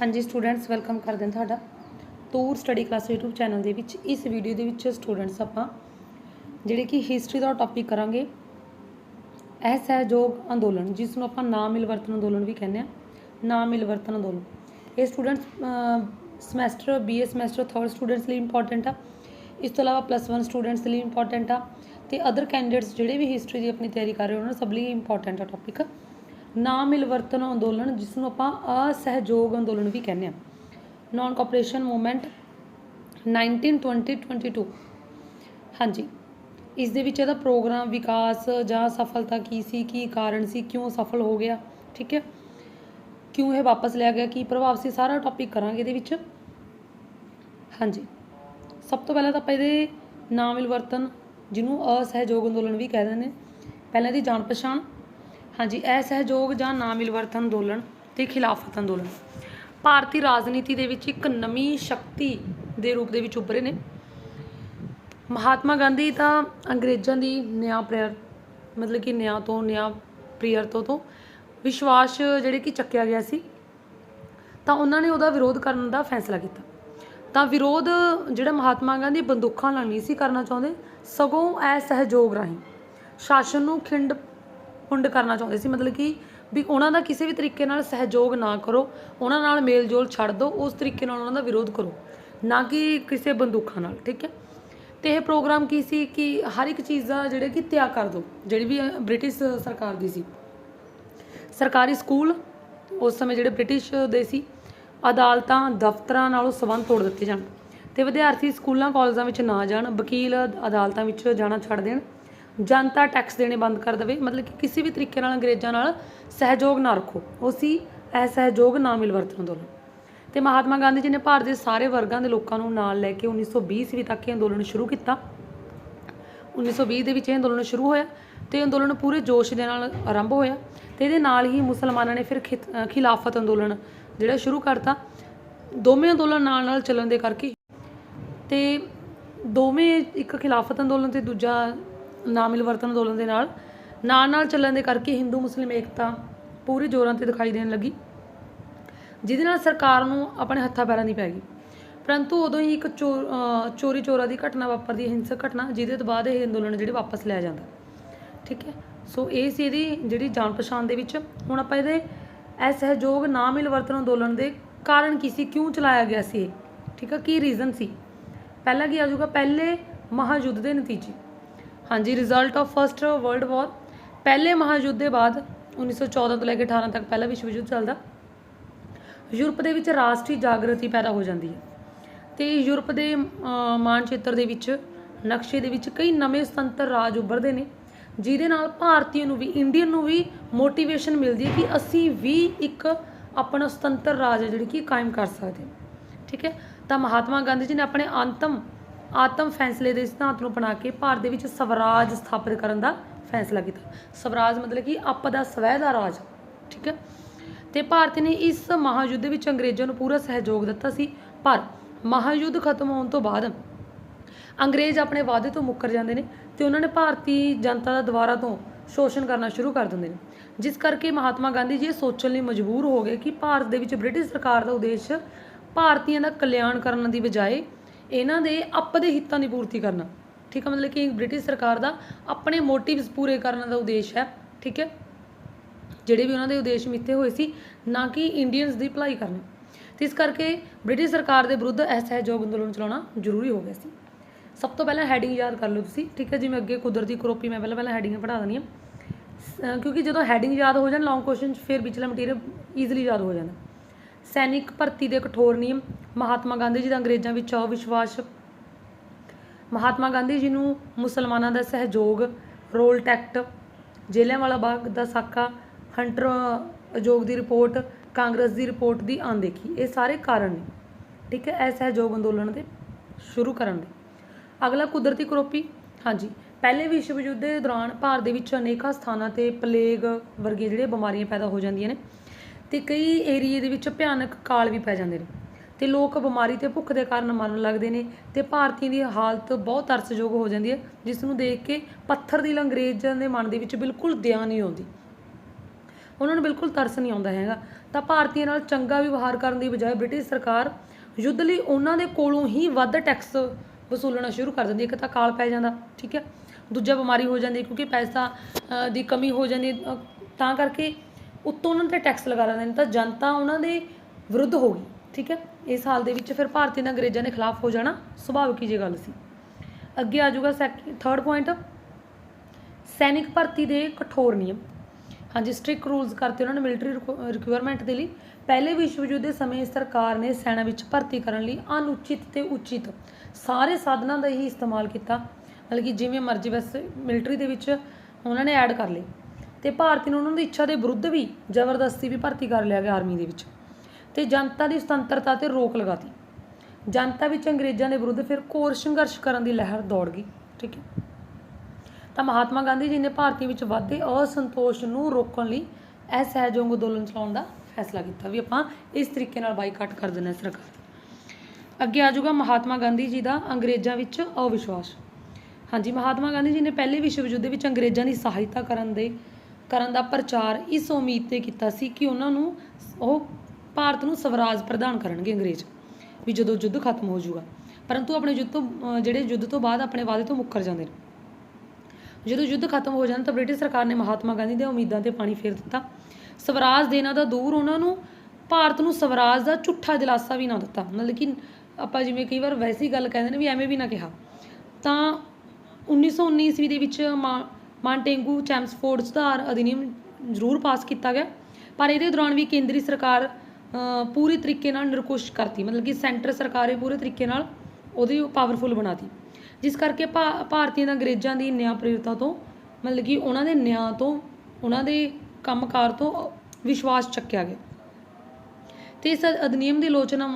ਹਾਂਜੀ students welcome ਕਰਦੇ ਹਾਂ ਤੁਹਾਡਾ। Toor study class YouTube channel ਦੇ ਵਿੱਚ, ਇਸ ਵੀਡੀਓ ਦੇ ਵਿੱਚ ਸਟੂਡੈਂਟਸ ਆਪਾਂ ਜਿਹੜੇ ਕਿ ਹਿਸਟਰੀ ਦਾ ਟੌਪਿਕ ਕਰਾਂਗੇ। ਇਹ ਸਹਿਯੋਗ ਅੰਦੋਲਨ ਜਿਸ ਨੂੰ ਆਪਾਂ ਨਾ ਮਿਲਵਰਤਨ ਅੰਦੋਲਨ ਵੀ ਕਹਿੰਦੇ ਆ ਨਾ ਮਿਲਵਰਤਨ ਅੰਦੋਲਨ। ਇਹ students semester BA semester 3rd students ਲਈ ਇੰਪੋਰਟੈਂਟ ਆ। ਇਸ ਤੋਂ ਇਲਾਵਾ ਪਲੱਸ 1 ਸਟੂਡੈਂਟਸ ਲਈ ਇੰਪੋਰਟੈਂਟ ਆ। ਤੇ ਅਦਰ ਕੈਂਡੀਡੇਟਸ ਜਿਹੜੇ ਵੀ ਹਿਸਟਰੀ ਦੀ ਆਪਣੀ ਤਿਆਰੀ ਕਰ ਰਹੇ ਉਹਨਾਂ ਸਭ ਲਈ ਇੰਪੋਰਟੈਂਟ ਆ ਟੌਪਿਕ ਨਾ ਮਿਲਵਰਤਨ ਅੰਦੋਲਨ ਜਿਸ ਨੂੰ ਆਪਾਂ ਅਸਹਿਯੋਗ ਅੰਦੋਲਨ ਵੀ ਕਹਿੰਦੇ ਆ ਨਾਨ ਕੋਆਪਰੇਸ਼ਨ ਮੂਵਮੈਂਟ 1920-22 ਹਾਂਜੀ, ਇਸ ਦੇ ਵਿੱਚ ਇਹਦਾ ਪ੍ਰੋਗਰਾਮ ਵਿਕਾਸ ਜਾਂ ਸਫਲਤਾ ਕੀ ਸੀ, ਕੀ ਕਾਰਨ ਸੀ, ਕਿਉਂ ਸਫਲ ਹੋ ਗਿਆ, ਠੀਕ ਹੈ? ਕਿਉਂ ਇਹ ਵਾਪਸ ਲਿਆ ਗਿਆ, ਕੀ ਪ੍ਰਭਾਵ ਸੀ, ਸਾਰਾ ਟੌਪਿਕ ਕਰਾਂਗੇ ਇਹਦੇ ਵਿੱਚ। ਹਾਂਜੀ, ਸਭ ਤੋਂ ਪਹਿਲਾਂ ਤਾਂ ਆਪਾਂ ਇਹਦੇ ਨਾ ਮਿਲਵਰਤਨ ਜਿਹਨੂੰ ਅਸਹਿਯੋਗ ਅੰਦੋਲਨ ਵੀ ਕਹਿ ਦਿੰਦੇ ਨੇ ਪਹਿਲਾਂ ਦੀ ਜਾਣ ਪਛਾਣ ਹਾਂਜੀ ਅਸਹਿਯੋਗ ਜਾਂ ਨਾ ਮਿਲਵਰਤਨ ਅੰਦੋਲਨ ਤੇ ਖਿਲਾਫਤ ਅੰਦੋਲਨ। ਭਾਰਤੀ ਰਾਜਨੀਤੀ ਦੇ ਵਿੱਚ ਇੱਕ ਨਵੀਂ ਸ਼ਕਤੀ ਦੇ ਰੂਪ ਦੇ ਵਿੱਚ ਉੱਭਰੇ ਨੇ। ਮਹਾਤਮਾ ਗਾਂਧੀ ਤਾਂ ਅੰਗਰੇਜ਼ਾਂ ਦੀ ਨਿਆਂ ਪ੍ਰੇਰ, ਮਤਲਬ ਕਿ ਨਿਆਂ ਤੋਂ, ਨਿਆਂ ਪ੍ਰੀਅਰਤੋਂ ਤੋਂ ਵਿਸ਼ਵਾਸ ਜਿਹੜੇ ਕਿ ਚੱਕਿਆ ਗਿਆ ਸੀ, ਤਾਂ ਉਹਨਾਂ ਨੇ ਉਹਦਾ ਵਿਰੋਧ ਕਰਨ ਦਾ ਫੈਸਲਾ ਕੀਤਾ। ਤਾਂ ਵਿਰੋਧ ਜਿਹੜਾ ਮਹਾਤਮਾ ਗਾਂਧੀ ਬੰਦੂਕਾਂ ਨਾਲ ਨਹੀਂ ਸੀ ਕਰਨਾ ਚਾਹੁੰਦੇ, ਸਗੋਂ ਅਸਹਿਯੋਗ ਰਾਹੀਂ ਸ਼ਾਸਨ ਨੂੰ ਖਿੰਡ ਹੁੰਡ ਕਰਨਾ ਚਾਹੁੰਦੇ ਸੀ। ਮਤਲਬ ਕਿ ਵੀ ਉਹਨਾਂ ਦਾ ਕਿਸੇ ਵੀ ਤਰੀਕੇ ਨਾਲ ਸਹਿਯੋਗ ਨਾ ਕਰੋ, ਉਹਨਾਂ ਨਾਲ ਮੇਲਜੋਲ ਛੱਡ ਦਿਓ, ਉਸ ਤਰੀਕੇ ਨਾਲ ਉਹਨਾਂ ਦਾ ਵਿਰੋਧ ਕਰੋ, ਨਾ ਕਿ ਕਿਸੇ ਬੰਦੂਕਾਂ ਨਾਲ, ਠੀਕ ਹੈ? ਤੇ ਇਹ ਪ੍ਰੋਗਰਾਮ ਕੀ ਸੀ ਕਿ ਹਰ ਇੱਕ ਚੀਜ਼ ਦਾ ਜਿਹੜੇ ਕਿ ਤਿਆਗ ਕਰ ਦਿਓ, ਜਿਹੜੀ ਵੀ ਬ੍ਰਿਟਿਸ਼ ਸਰਕਾਰ ਦੀ ਸੀ। ਸਰਕਾਰੀ ਸਕੂਲ ਉਸ ਸਮੇਂ ਜਿਹੜੇ ਬ੍ਰਿਟਿਸ਼ ਦੇ ਸੀ, ਅਦਾਲਤਾਂ, ਦਫ਼ਤਰਾਂ ਨਾਲੋਂ ਸਬੰਧ ਤੋੜ ਦਿੱਤੇ ਜਾਣ ਤੇ ਵਿਦਿਆਰਥੀ ਸਕੂਲਾਂ, ਕਾਲਜਾਂ ਵਿੱਚ ਨਾ ਜਾਣ, ਵਕੀਲ ਅਦਾਲਤਾਂ ਵਿੱਚ ਜਾਣਾ ਛੱਡ ਦੇਣ ਜਨਤਾ ਟੈਕਸ ਦੇਣੇ ਬੰਦ ਕਰ ਦੇਵੇ। ਮਤਲਬ ਕਿ ਕਿਸੇ ਵੀ ਤਰੀਕੇ ਨਾਲ ਅੰਗਰੇਜ਼ਾਂ ਨਾਲ ਸਹਿਯੋਗ ਨਾ ਰੱਖੋ। ਉਹ ਸੀ ਅਸਹਿਯੋਗ ਨਾ ਮਿਲਵਰਤਨ ਅੰਦੋਲਨ। ਤੇ ਮਹਾਤਮਾ ਗਾਂਧੀ ਜੀ ਨੇ ਭਾਰਤ ਦੇ ਸਾਰੇ ਵਰਗਾਂ ਦੇ ਲੋਕਾਂ ਨੂੰ ਨਾਲ ਲੈ ਕੇ 1920 ਈਸਵੀ ਤੱਕ ਇਹ ਅੰਦੋਲਨ ਸ਼ੁਰੂ ਕੀਤਾ। 1920 ਦੇ ਵਿੱਚ ਇਹ ਅੰਦੋਲਨ ਸ਼ੁਰੂ ਹੋਇਆ ਤੇ ਅੰਦੋਲਨ ਪੂਰੇ ਜੋਸ਼ ਦੇ ਨਾਲ ਆਰੰਭ ਹੋਇਆ ਤੇ ਇਹਦੇ ਨਾਲ ਹੀ ਮੁਸਲਮਾਨਾਂ ਨੇ ਫਿਰ ਖਿਤ- ਖਿਲਾਫਤ ਅੰਦੋਲਨ ਜਿਹੜਾ ਸ਼ੁਰੂ ਕਰਤਾ। ਦੋਵੇਂ ਅੰਦੋਲਨ ਨਾਲ ਨਾਲ ਚੱਲਣ ਦੇ ਕਰਕੇ ਤੇ ਦੋਵੇਂ ਇੱਕ ਖਿਲਾਫਤ ਅੰਦੋਲਨ ਤੇ ਦੂਜਾ ਨਾ ਮਿਲਵਰਤਨ ਅੰਦੋਲਨ ਦੇ ਨਾਲ ਨਾਲ ਨਾਲ ਚੱਲਣ ਦੇ ਕਰਕੇ ਹਿੰਦੂ ਮੁਸਲਿਮ ਏਕਤਾ ਪੂਰੇ ਜ਼ੋਰਾਂ ਤੇ ਦਿਖਾਈ ਦੇਣ ਲੱਗੀ। ਜਿਹਦੇ ਨਾਲ ਸਰਕਾਰ ਨੂੰ ਆਪਣੇ ਹੱਥਾਂ ਪੈਰਾਂ ਦੀ ਪੈ ਗਈ। ਪਰੰਤੂ ਉਦੋਂ ਹੀ ਇੱਕ ਚੋਰ ਚੋਰੀ ਚੋਰਾ ਦੀ ਘਟਨਾ ਵਾਪਰਦੀ ਹੈ ਹਿੰਸਕ ਘਟਨਾ, ਜਿਹਦੇ ਤੋਂ ਬਾਅਦ ਇਹ ਅੰਦੋਲਨ ਜਿਹੜੇ ਵਾਪਸ ਲਿਆ ਜਾਂਦਾ। ਠੀਕ ਹੈ? ਸੋ ਇਹ ਸੀ ਇਹਦੀ ਜਿਹੜੀ ਜਾਣ ਪਛਾਣ ਦੇ ਵਿੱਚ। ਹੁਣ ਆਪਾਂ ਇਹਦੇ ਅਸਹਿਯੋਗ ਨਾ ਮਿਲਵਰਤਨ ਅੰਦੋਲਨ ਦੇ ਕਾਰਨ ਕੀ ਸੀ, ਕਿਉਂ ਚਲਾਇਆ ਗਿਆ ਸੀ ਇਹ? ਠੀਕ ਹੈ? ਕੀ ਰੀਜ਼ਨ ਸੀ? ਪਹਿਲਾ ਕੀ ਆ ਜਾਊਗਾ? ਪਹਿਲੇ ਮਹਾਯੁੱਧ ਦੇ ਨਤੀਜੇ। ਹਾਂਜੀ result of first world war ਪਹਿਲੇ ਮਹਾਯੁੱਧ ਦੇ ਬਾਅਦ 1914 ਤੋਂ ਲੈ ਕੇ 18 ਤੱਕ ਪਹਿਲਾ ਵਿਸ਼ਵ ਯੁੱਧ ਚੱਲਦਾ। ਯੂਰਪ ਦੇ ਵਿੱਚ ਰਾਸ਼ਟਰੀ ਜਾਗਰਤੀ ਪੈਦਾ ਹੋ ਜਾਂਦੀ ਹੈ। ਤੇ ਯੂਰਪ ਦੇ ਅ, ਮਾਨਚਿੱਤਰ ਦੇ ਵਿੱਚ ਨਕਸ਼ੇ ਦੇ ਵਿੱਚ ਕਈ ਨਵੇਂ ਸੁਤੰਤਰ ਰਾਜ ਉੱਭਰਦੇ ਨੇ ਜਿਹਦੇ ਨਾਲ ਭਾਰਤੀ ਨੂੰ ਵੀ ਇੰਡੀਅਨ ਨੂੰ ਵੀ ਮੋਟੀਵੇਸ਼ਨ ਮਿਲਦੀ ਹੈ ਕਿ ਅਸੀਂ ਵੀ ਇੱਕ ਆਪਣਾ ਸੁਤੰਤਰ ਰਾਜ ਹੈ ਜਿਹੜੀ ਕਿ ਕਾਇਮ ਕਰ ਸਕਦੇ ਠੀਕ ਹੈ? ਤਾਂ ਮਹਾਤਮਾ ਗਾਂਧੀ ਜੀ ਨੇ ਆਪਣੇ ਅੰਤਮ ਆਤਮ ਫੈਸਲੇ ਦੇ ਸਿਧਾਂਤ ਨੂੰ ਅਪਣਾ ਕੇ ਭਾਰਤ ਦੇ ਵਿੱਚ ਸਵਰਾਜ ਸਥਾਪਿਤ ਕਰਨ ਦਾ ਫੈਸਲਾ ਕੀਤਾ। ਸਵਰਾਜ ਮਤਲਬ ਕਿ ਆਪ ਦਾ ਸਵੈ ਦਾ ਰਾਜ, ਠੀਕ ਹੈ? ਤੇ ਭਾਰਤ ਨੇ ਇਸ ਮਹਾਯੁੱਧ ਵਿੱਚ ਅੰਗਰੇਜ਼ਾਂ ਨੂੰ ਪੂਰਾ ਸਹਿਯੋਗ ਦਿੱਤਾ ਸੀ, ਪਰ ਮਹਾਯੁੱਧ ਖਤਮ ਹੋਣ ਤੋਂ ਬਾਅਦ ਅੰਗਰੇਜ਼ ਆਪਣੇ ਵਾਅਦੇ ਤੋਂ ਮੁੱਕਰ ਜਾਂਦੇ ਨੇ ਤੇ ਉਹਨਾਂ ਨੇ ਭਾਰਤੀ ਜਨਤਾ ਦਾ ਦੁਬਾਰਾ ਤੋਂ ਸ਼ੋਸ਼ਣ ਕਰਨਾ ਸ਼ੁਰੂ ਕਰ ਦਿੰਦੇ ਨੇ। ਜਿਸ ਕਰਕੇ ਮਹਾਤਮਾ ਗਾਂਧੀ ਜੀ ਇਹ ਸੋਚਣ ਲਈ ਮਜਬੂਰ ਹੋ ਗਏ ਕਿ ਭਾਰਤ ਦੇ ਵਿੱਚ ਬ੍ਰਿਟਿਸ਼ ਸਰਕਾਰ ਦਾ ਉਦੇਸ਼ ਭਾਰਤੀਆਂ ਦਾ ਕਲਿਆਣ ਕਰਨ ਦੀ ਬਜਾਏ ਇਹਨਾਂ ਦੇ ਆਪਦੇ ਹਿੱਤਾਂ ਦੀ ਪੂਰਤੀ ਕਰਨਾ। ਠੀਕ ਹੈ ਮਤਲਬ ਕਿ ਬ੍ਰਿਟਿਸ਼ ਸਰਕਾਰ ਦਾ ਆਪਣੇ ਮੋਟਿਵਸ ਪੂਰੇ ਕਰਨ ਦਾ ਉਦੇਸ਼ ਹੈ। ਠੀਕ ਹੈ? ਜਿਹੜੇ ਵੀ ਉਹਨਾਂ ਦੇ ਉਦੇਸ਼ ਮਿੱਥੇ ਹੋਏ ਸੀ, ਨਾ ਕਿ ਇੰਡੀਅਨਸ ਦੀ ਭਲਾਈ ਕਰਨੀ। ਤੇ ਇਸ ਕਰਕੇ ਬ੍ਰਿਟਿਸ਼ ਸਰਕਾਰ ਦੇ ਵਿਰੁੱਧ ਅਸਹਿਯੋਗ ਅੰਦੋਲਨ ਚਲਾਉਣਾ ਜ਼ਰੂਰੀ ਹੋ ਗਿਆ ਸੀ। ਸਭ ਤੋਂ ਪਹਿਲਾਂ ਹੈਡਿੰਗ ਯਾਦ ਕਰ ਲਓ ਤੁਸੀਂ। ਠੀਕ ਹੈ ਜਿਵੇਂ ਅੱਗੇ ਕੁਦਰਤੀ ਕਰੋਪੀ ਮੈਂ ਪਹਿਲਾਂ ਪਹਿਲਾਂ ਹੈਡਿੰਗ ਪੜ੍ਹਾ ਦਿੰਦੀ ਹਾਂ। ਕਿਉਂਕਿ ਜਦੋਂ ਹੈਡਿੰਗ ਯਾਦ ਹੋ ਜਾਣ ਲੌਂਗ ਕੁਐਸਚਨ ਫਿਰ ਵਿਚਲਾ ਮਟੀਰੀਅਲ ਈਜ਼ੀਲੀ ਯਾਦ ਹੋ ਜਾਂਦਾ। ਸੈਨਿਕ ਭਰਤੀ ਦੇ ਕਠੋਰ ਨਿਯਮ, ਮਹਾਤਮਾ ਗਾਂਧੀ ਜੀ ਦਾ ਅੰਗਰੇਜ਼ਾਂ ਵਿੱਚ ਅਵਿਸ਼ਵਾਸ। ਮਹਾਤਮਾ ਗਾਂਧੀ ਜੀ ਨੂੰ ਮੁਸਲਮਾਨਾਂ ਦਾ ਸਹਿਯੋਗ, ਰੋਲ ਟੈਕਟ ਜੇਲਿਆਂਵਾਲਾ ਬਾਗ ਦਾ ਸਾਕਾ, ਹੰਟਰ ਅਯੋਗ ਦੀ ਰਿਪੋਰਟ, ਕਾਂਗਰਸ ਦੀ ਰਿਪੋਰਟ ਦੀ ਅਣਦੇਖੀ, ਇਹ ਸਾਰੇ ਕਾਰਨ ਨੇ। ਠੀਕ ਹੈ, ਇਹ ਸਹਿਯੋਗ ਅੰਦੋਲਨ ਦੇ ਸ਼ੁਰੂ ਕਰਨ ਦੇ। ਅਗਲਾ ਕੁਦਰਤੀ ਕਰੋਪੀ, ਹਾਂਜੀ, ਪਹਿਲੇ ਵਿਸ਼ਵ ਯੁੱਧ ਦੇ ਦੌਰਾਨ ਭਾਰਤ ਦੇ ਵਿੱਚ ਅਨੇਕਾਂ ਸਥਾਨਾਂ ਤੇ ਪਲੇਗ ਵਰਗੀਆਂ ਜਿਹੜੀਆਂ ਬਿਮਾਰੀਆਂ ਪੈਦਾ ਹੋ ਜਾਂਦੀਆਂ ਨੇ। ਤੇ ਕਈ ਏਰੀਏ ਦੇ ਵਿੱਚ ਭਿਆਨਕ ਕਾਲ ਵੀ ਪੈ ਜਾਂਦੇ ਨੇ। ਤੇ ਲੋਕ ਬਿਮਾਰੀ ਤੇ ਭੁੱਖ ਦੇ ਕਾਰਨ ਮਰਨ ਲੱਗਦੇ ਨੇ ਤੇ ਭਾਰਤੀਆਂ ਦੀ ਹਾਲਤ ਬਹੁਤ ਤਰਸਯੋਗ ਹੋ ਜਾਂਦੀ ਹੈ ਜਿਸ ਨੂੰ ਦੇਖ ਕੇ ਪੱਥਰ ਦੀ ਅੰਗਰੇਜ਼ਾਂ ਦੇ ਮਨ ਦੇ ਵਿੱਚ ਬਿਲਕੁਲ ਦਇਆ ਨਹੀਂ ਆਉਂਦੀ। ਉਹਨਾਂ ਨੂੰ ਬਿਲਕੁਲ ਤਰਸ ਨਹੀਂ ਆਉਂਦਾ ਹੈਗਾ। ਤਾਂ ਭਾਰਤੀਆਂ ਨਾਲ ਚੰਗਾ ਵਿਵਹਾਰ ਕਰਨ ਦੀ ਬਜਾਏ ਬ੍ਰਿਟਿਸ਼ ਸਰਕਾਰ ਯੁੱਧ ਲਈ ਉਹਨਾਂ ਦੇ ਕੋਲੋਂ ਹੀ ਵੱਧ ਟੈਕਸ ਵਸੂਲਣਾ ਸ਼ੁਰੂ ਕਰ ਦਿੰਦੀ ਇੱਕ ਤਾਂ ਕਾਲ ਪੈ ਜਾਂਦਾ, ਠੀਕ ਹੈ। ਦੂਜਾ ਬਿਮਾਰੀ ਹੋ ਜਾਂਦੀ ਕਿਉਂਕਿ ਪੈਸਾ ਦੀ ਕਮੀ ਹੋ ਜਾਂਦੀ ਤਾਂ ਕਰਕੇ ਉੱਤੋਂ ਉਹਨਾਂ ਤੇ ਟੈਕਸ ਲਗਾ ਲੈਂਦੇ ਨੇ, ਤਾਂ ਜਨਤਾ ਉਹਨਾਂ ਦੇ ਵਿਰੁੱਧ ਹੋ ਗਈ, ਠੀਕ ਹੈ? ਇਸ ਹਾਲ ਦੇ ਵਿੱਚ ਫਿਰ ਭਾਰਤੀ ਨੇ ਅੰਗਰੇਜ਼ਾਂ ਦੇ ਖਿਲਾਫ ਹੋ ਜਾਣਾ ਸੁਭਾਵਿਕ ਹੀ ਗੱਲ ਸੀ। ਅੱਗੇ ਆ ਜਾਊਗਾ ਥਰਡ ਪੁਆਇੰਟ ਸੈਨਿਕ ਭਰਤੀ ਦੇ ਕਠੋਰ ਨਿਯਮ। ਹਾਂਜੀ ਸਟ੍ਰਿਕਟ ਰੂਲਸ ਕਰਤੇ ਉਹਨਾਂ ਨੇ ਮਿਲਟਰੀ ਰਿਕੁਆਇਰਮੈਂਟ ਦੇ ਲਈ। ਪਹਿਲੇ ਵਿਸ਼ਵ ਯੁੱਧ ਦੇ ਸਮੇਂ ਸਰਕਾਰ ਨੇ ਸੈਨਾ ਵਿੱਚ ਭਰਤੀ ਕਰਨ ਲਈ ਅਨੁਚਿਤ ਤੇ ਉਚਿਤ ਸਾਰੇ ਸਾਧਨਾਂ ਦਾ ਹੀ ਇਸਤੇਮਾਲ ਕੀਤਾ। ਮਤਲਬ ਕਿ ਜਿਵੇਂ ਮਰਜ਼ੀ ਬਸ ਮਿਲਟਰੀ ਦੇ ਵਿੱਚ ਉਹਨਾਂ ਨੇ ਐਡ ਕਰ ਲਈ ਤੇ ਭਾਰਤੀ ਨੂੰ ਉਹਨਾਂ ਦੀ ਇੱਛਾ ਦੇ ਵਿਰੁੱਧ ਵੀ ਜ਼ਬਰਦਸਤੀ ਵੀ ਭਰਤੀ ਕਰ ਲਿਆ ਗਿਆ ਆਰਮੀ ਦੇ ਵਿੱਚ। ਤੇ ਜਨਤਾ ਦੀ ਸੁਤੰਤਰਤਾ ਤੇ ਰੋਕ ਲਗਾਤੀ। ਜਨਤਾ ਵਿੱਚ ਅੰਗਰੇਜ਼ਾਂ ਦੇ ਵਿਰੁੱਧ ਫਿਰ ਘੋਰ ਸੰਘਰਸ਼ ਕਰਨ ਦੀ ਲਹਿਰ ਦੌੜ ਗਈ, ਠੀਕ ਹੈ। ਤਾਂ ਮਹਾਤਮਾ ਗਾਂਧੀ ਜੀ ਨੇ ਭਾਰਤੀ ਵਿੱਚ ਵਧਦੇ ਅਸੰਤੋਸ਼ ਨੂੰ ਰੋਕਣ ਲਈ ਇਹ ਸਹਿਯੋਗ ਅੰਦੋਲਨ ਚਲਾਉਣ ਦਾ ਫੈਸਲਾ ਕੀਤਾ। ਵੀ ਆਪਾਂ ਇਸ ਤਰੀਕੇ ਨਾਲ ਬਾਈਕਾਟ ਕਰ ਦੇਣਾ ਹੈ ਸਰਕਾਰ ਅੱਗੇ ਆ ਜਾਊਗਾ ਮਹਾਤਮਾ ਗਾਂਧੀ ਜੀ ਦਾ ਅੰਗਰੇਜ਼ਾਂ ਵਿੱਚ ਅਵਿਸ਼ਵਾਸ। ਹਾਂਜੀ, ਮਹਾਤਮਾ ਗਾਂਧੀ ਜੀ ਨੇ ਪਹਿਲੇ ਵਿਸ਼ਵ ਯੁੱਧ ਵਿੱਚ ਅੰਗਰੇਜ਼ਾਂ ਦੀ ਸਹਾਇਤਾ ਕਰਨ ਦੇ ਕਰਨ ਦਾ ਪ੍ਰਚਾਰ ਇਸ ਉਮੀਦ ਤੇ ਕੀਤਾ ਸੀ ਕਿ ਉਹਨਾਂ ਨੂੰ ਉਹ ਭਾਰਤ ਨੂੰ ਸਵਰਾਜ ਪ੍ਰਦਾਨ ਕਰਨਗੇ ਅੰਗਰੇਜ਼, ਵੀ ਜਦੋਂ ਯੁੱਧ ਖਤਮ ਹੋ ਜਾਊਗਾ। ਪਰੰਤੂ ਆਪਣੇ ਯੁੱਧ ਤੋਂ ਜਿਹੜੇ ਯੁੱਧ ਤੋਂ ਬਾਅਦ ਆਪਣੇ ਵਾਅਦੇ ਤੋਂ ਮੁੱਕਰ ਜਾਂਦੇ ਨੇ। ਜਦੋਂ ਯੁੱਧ ਖਤਮ ਹੋ ਜਾਂਦਾ ਤਾਂ ਬ੍ਰਿਟਿਸ਼ ਸਰਕਾਰ ਨੇ ਮਹਾਤਮਾ ਗਾਂਧੀ ਦੀਆਂ ਉਮੀਦਾਂ ਤੇ ਪਾਣੀ ਫੇਰ ਦਿੱਤਾ। ਸਵਰਾਜ ਦੇਣਾ ਦਾ ਦੂਰ ਉਹਨਾਂ ਨੂੰ ਭਾਰਤ ਨੂੰ ਸਵਰਾਜ ਦਾ ਝੂਠਾ ਦਿਲਾਸਾ ਵੀ ਨਾ ਦਿੱਤਾ। ਮਤਲਬ ਕਿ ਆਪਾਂ ਜਿਵੇਂ ਕਈ ਵਾਰ ਵੈਸੀ ਗੱਲ ਕਹਿੰਦੇ ਨੇ ਵੀ ਐਵੇਂ ਵੀ ਨਾ ਕਿਹਾ। ਤਾਂ 1919 ਈਸਵੀ ਦੇ ਵਿੱਚ ਮਾ- ਮਾਂਟੇਂਗੂ ਚੈਮਸਫੋਰਡ ਸੁਧਾਰ ਅਧਿਨਿਯਮ ਜ਼ਰੂਰ ਪਾਸ ਕੀਤਾ ਗਿਆ। ਪਰ ਇਹਦੇ ਦੌਰਾਨ ਵੀ ਕੇਂਦਰੀ ਸਰਕਾਰ ਅ, ਪੂਰੀ ਤਰੀਕੇ ਨਾਲ ਨਿਰਕੁਸ਼ ਕਰਤੀ। ਮਤਲਬ ਕਿ ਸੈਂਟਰ ਸਰਕਾਰ ਪੂਰੇ ਤਰੀਕੇ ਨਾਲ ਉਹਦੀ ਪਾਵਰਫੁਲ ਬਣਾਤੀ। ਜਿਸ ਕਰਕੇ ਭਾਰਤੀਆਂ ਦਾ ਅੰਗਰੇਜ਼ਾਂ ਦੀ ਨਿਆਂ ਪ੍ਰੇਰਤਾ ਤੋਂ ਮਤਲਬ ਕਿ ਉਹਨਾਂ ਦੇ ਨਿਆਂ ਤੋਂ ਉਹਨਾਂ ਦੇ ਕੰਮਕਾਰ ਤੋਂ ਵਿਸ਼ਵਾਸ ਚੱਕਿਆ ਗਿਆ। ਤੇ ਇਸ ਅਧਿਨਿਯਮ ਦੀ ਆਲੋਚਨਾ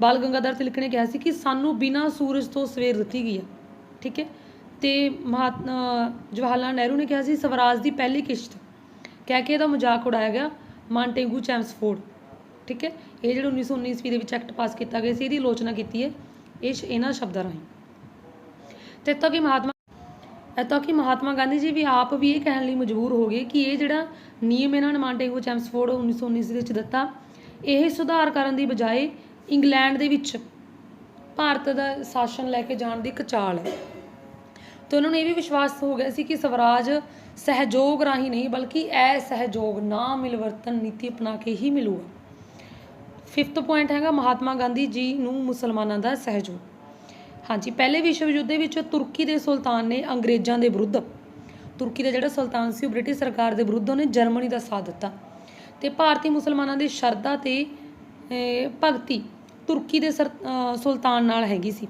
ਬਾਲ ਗੰਗਾਧਰ ਤਿਲਕ ਨੇ ਕਿਹਾ ਸੀ ਕਿ ਸਾਨੂੰ ਬਿਨਾਂ ਸੂਰਜ ਤੋਂ ਸਵੇਰ ਦਿੱਤੀ ਗਈ ਹੈ। ਠੀਕ ਹੈ? ਤੇ ਮਹਾਤਮਾ ਜਵਾਹਰ ਲਾਲ ਨਹਿਰੂ ਨੇ ਕਿਹਾ ਸੀ, ਸਵਰਾਜ ਦੀ ਪਹਿਲੀ ਕਿਸ਼ਤ। ਕਹਿ ਕੇ ਇਹਦਾ ਮਜ਼ਾਕ ਉਡਾਇਆ ਗਿਆ ਮਾਂਟੇਗੂ ਚੈਮਸਫੋਰਡ ਠੀਕ ਹੈ? ਇਹ ਜਿਹੜਾ 1919 ਈਸਵੀ ਦੇ ਵਿੱਚ ਐਕਟ ਪਾਸ ਕੀਤਾ ਗਿਆ ਸੀ, ਇਹਦੀ ਆਲੋਚਨਾ ਕੀਤੀ ਹੈ, ਇਹ ਸ਼- ਇਹਨਾਂ ਸ਼ਬਦਾਂ ਰਾਹੀਂ। ਤੇ ਇੱਥੋਂ ਕਿ ਮਹਾਤਮਾ ਇੱਥੋਂ ਕਿ ਮਹਾਤਮਾ ਗਾਂਧੀ ਜੀ ਵੀ ਆਪ ਵੀ ਇਹ ਕਹਿਣ ਲਈ ਮਜਬੂਰ ਹੋ ਗਏ ਕਿ ਇਹ ਜਿਹੜਾ ਨਿਯਮ ਇਹਨਾਂ ਨੇ ਮਾਂਟੇਗੂ ਚੈਮਸਫੋਰਡ 1919 ਦੇ ਵਿੱਚ ਦਿੱਤਾ, ਇਹ ਸੁਧਾਰ ਕਰਨ ਦੀ ਬਜਾਏ ਇੰਗਲੈਂਡ ਦੇ ਵਿੱਚ ਭਾਰਤ ਦਾ ਸ਼ਾਸਨ ਲੈ ਕੇ ਜਾਣ ਦੀ ਇੱਕ ਚਾਲ ਹੈ। ਤੇ ਉਹਨਾਂ ਨੂੰ ਇਹ ਵੀ ਵਿਸ਼ਵਾਸ ਹੋ ਗਿਆ ਸੀ ਕਿ ਸਵਰਾਜ ਸਹਿਯੋਗ ਰਾਹੀਂ ਨਹੀਂ, ਬਲਕਿ ਅਸਹਿਯੋਗ ਨਾ ਮਿਲਵਰਤਨ ਨੀਤੀ ਅਪਣਾ ਕੇ ਹੀ ਮਿਲੂਗਾ। ਫਿਫਥ ਪੁਆਇੰਟ ਹੈਗਾ ਮਹਾਤਮਾ ਗਾਂਧੀ ਜੀ ਨੂੰ ਮੁਸਲਮਾਨਾਂ ਦਾ ਸਹਿਯੋਗ। ਹਾਂਜੀ, ਪਹਿਲੇ ਵਿਸ਼ਵ ਯੁੱਧ ਦੇ ਵਿੱਚ ਤੁਰਕੀ ਦੇ ਸੁਲਤਾਨ ਨੇ ਅੰਗਰੇਜ਼ਾਂ ਦੇ ਵਿਰੁੱਧ, ਤੁਰਕੀ ਦਾ ਜਿਹੜਾ ਸੁਲਤਾਨ ਸੀ ਉਹ ਬ੍ਰਿਟਿਸ਼ ਸਰਕਾਰ ਦੇ ਵਿਰੁੱਧ ਉਹਨੇ ਜਰਮਨੀ ਦਾ ਸਾਥ ਦਿੱਤਾ ਤੇ ਭਾਰਤੀ ਮੁਸਲਮਾਨਾਂ ਦੀ ਸ਼ਰਧਾ ਤੇ ਭਗਤੀ ਤੁਰਕੀ ਦੇ ਸਰ- ਸੁਲਤਾਨ ਨਾਲ ਹੈਗੀ ਸੀ।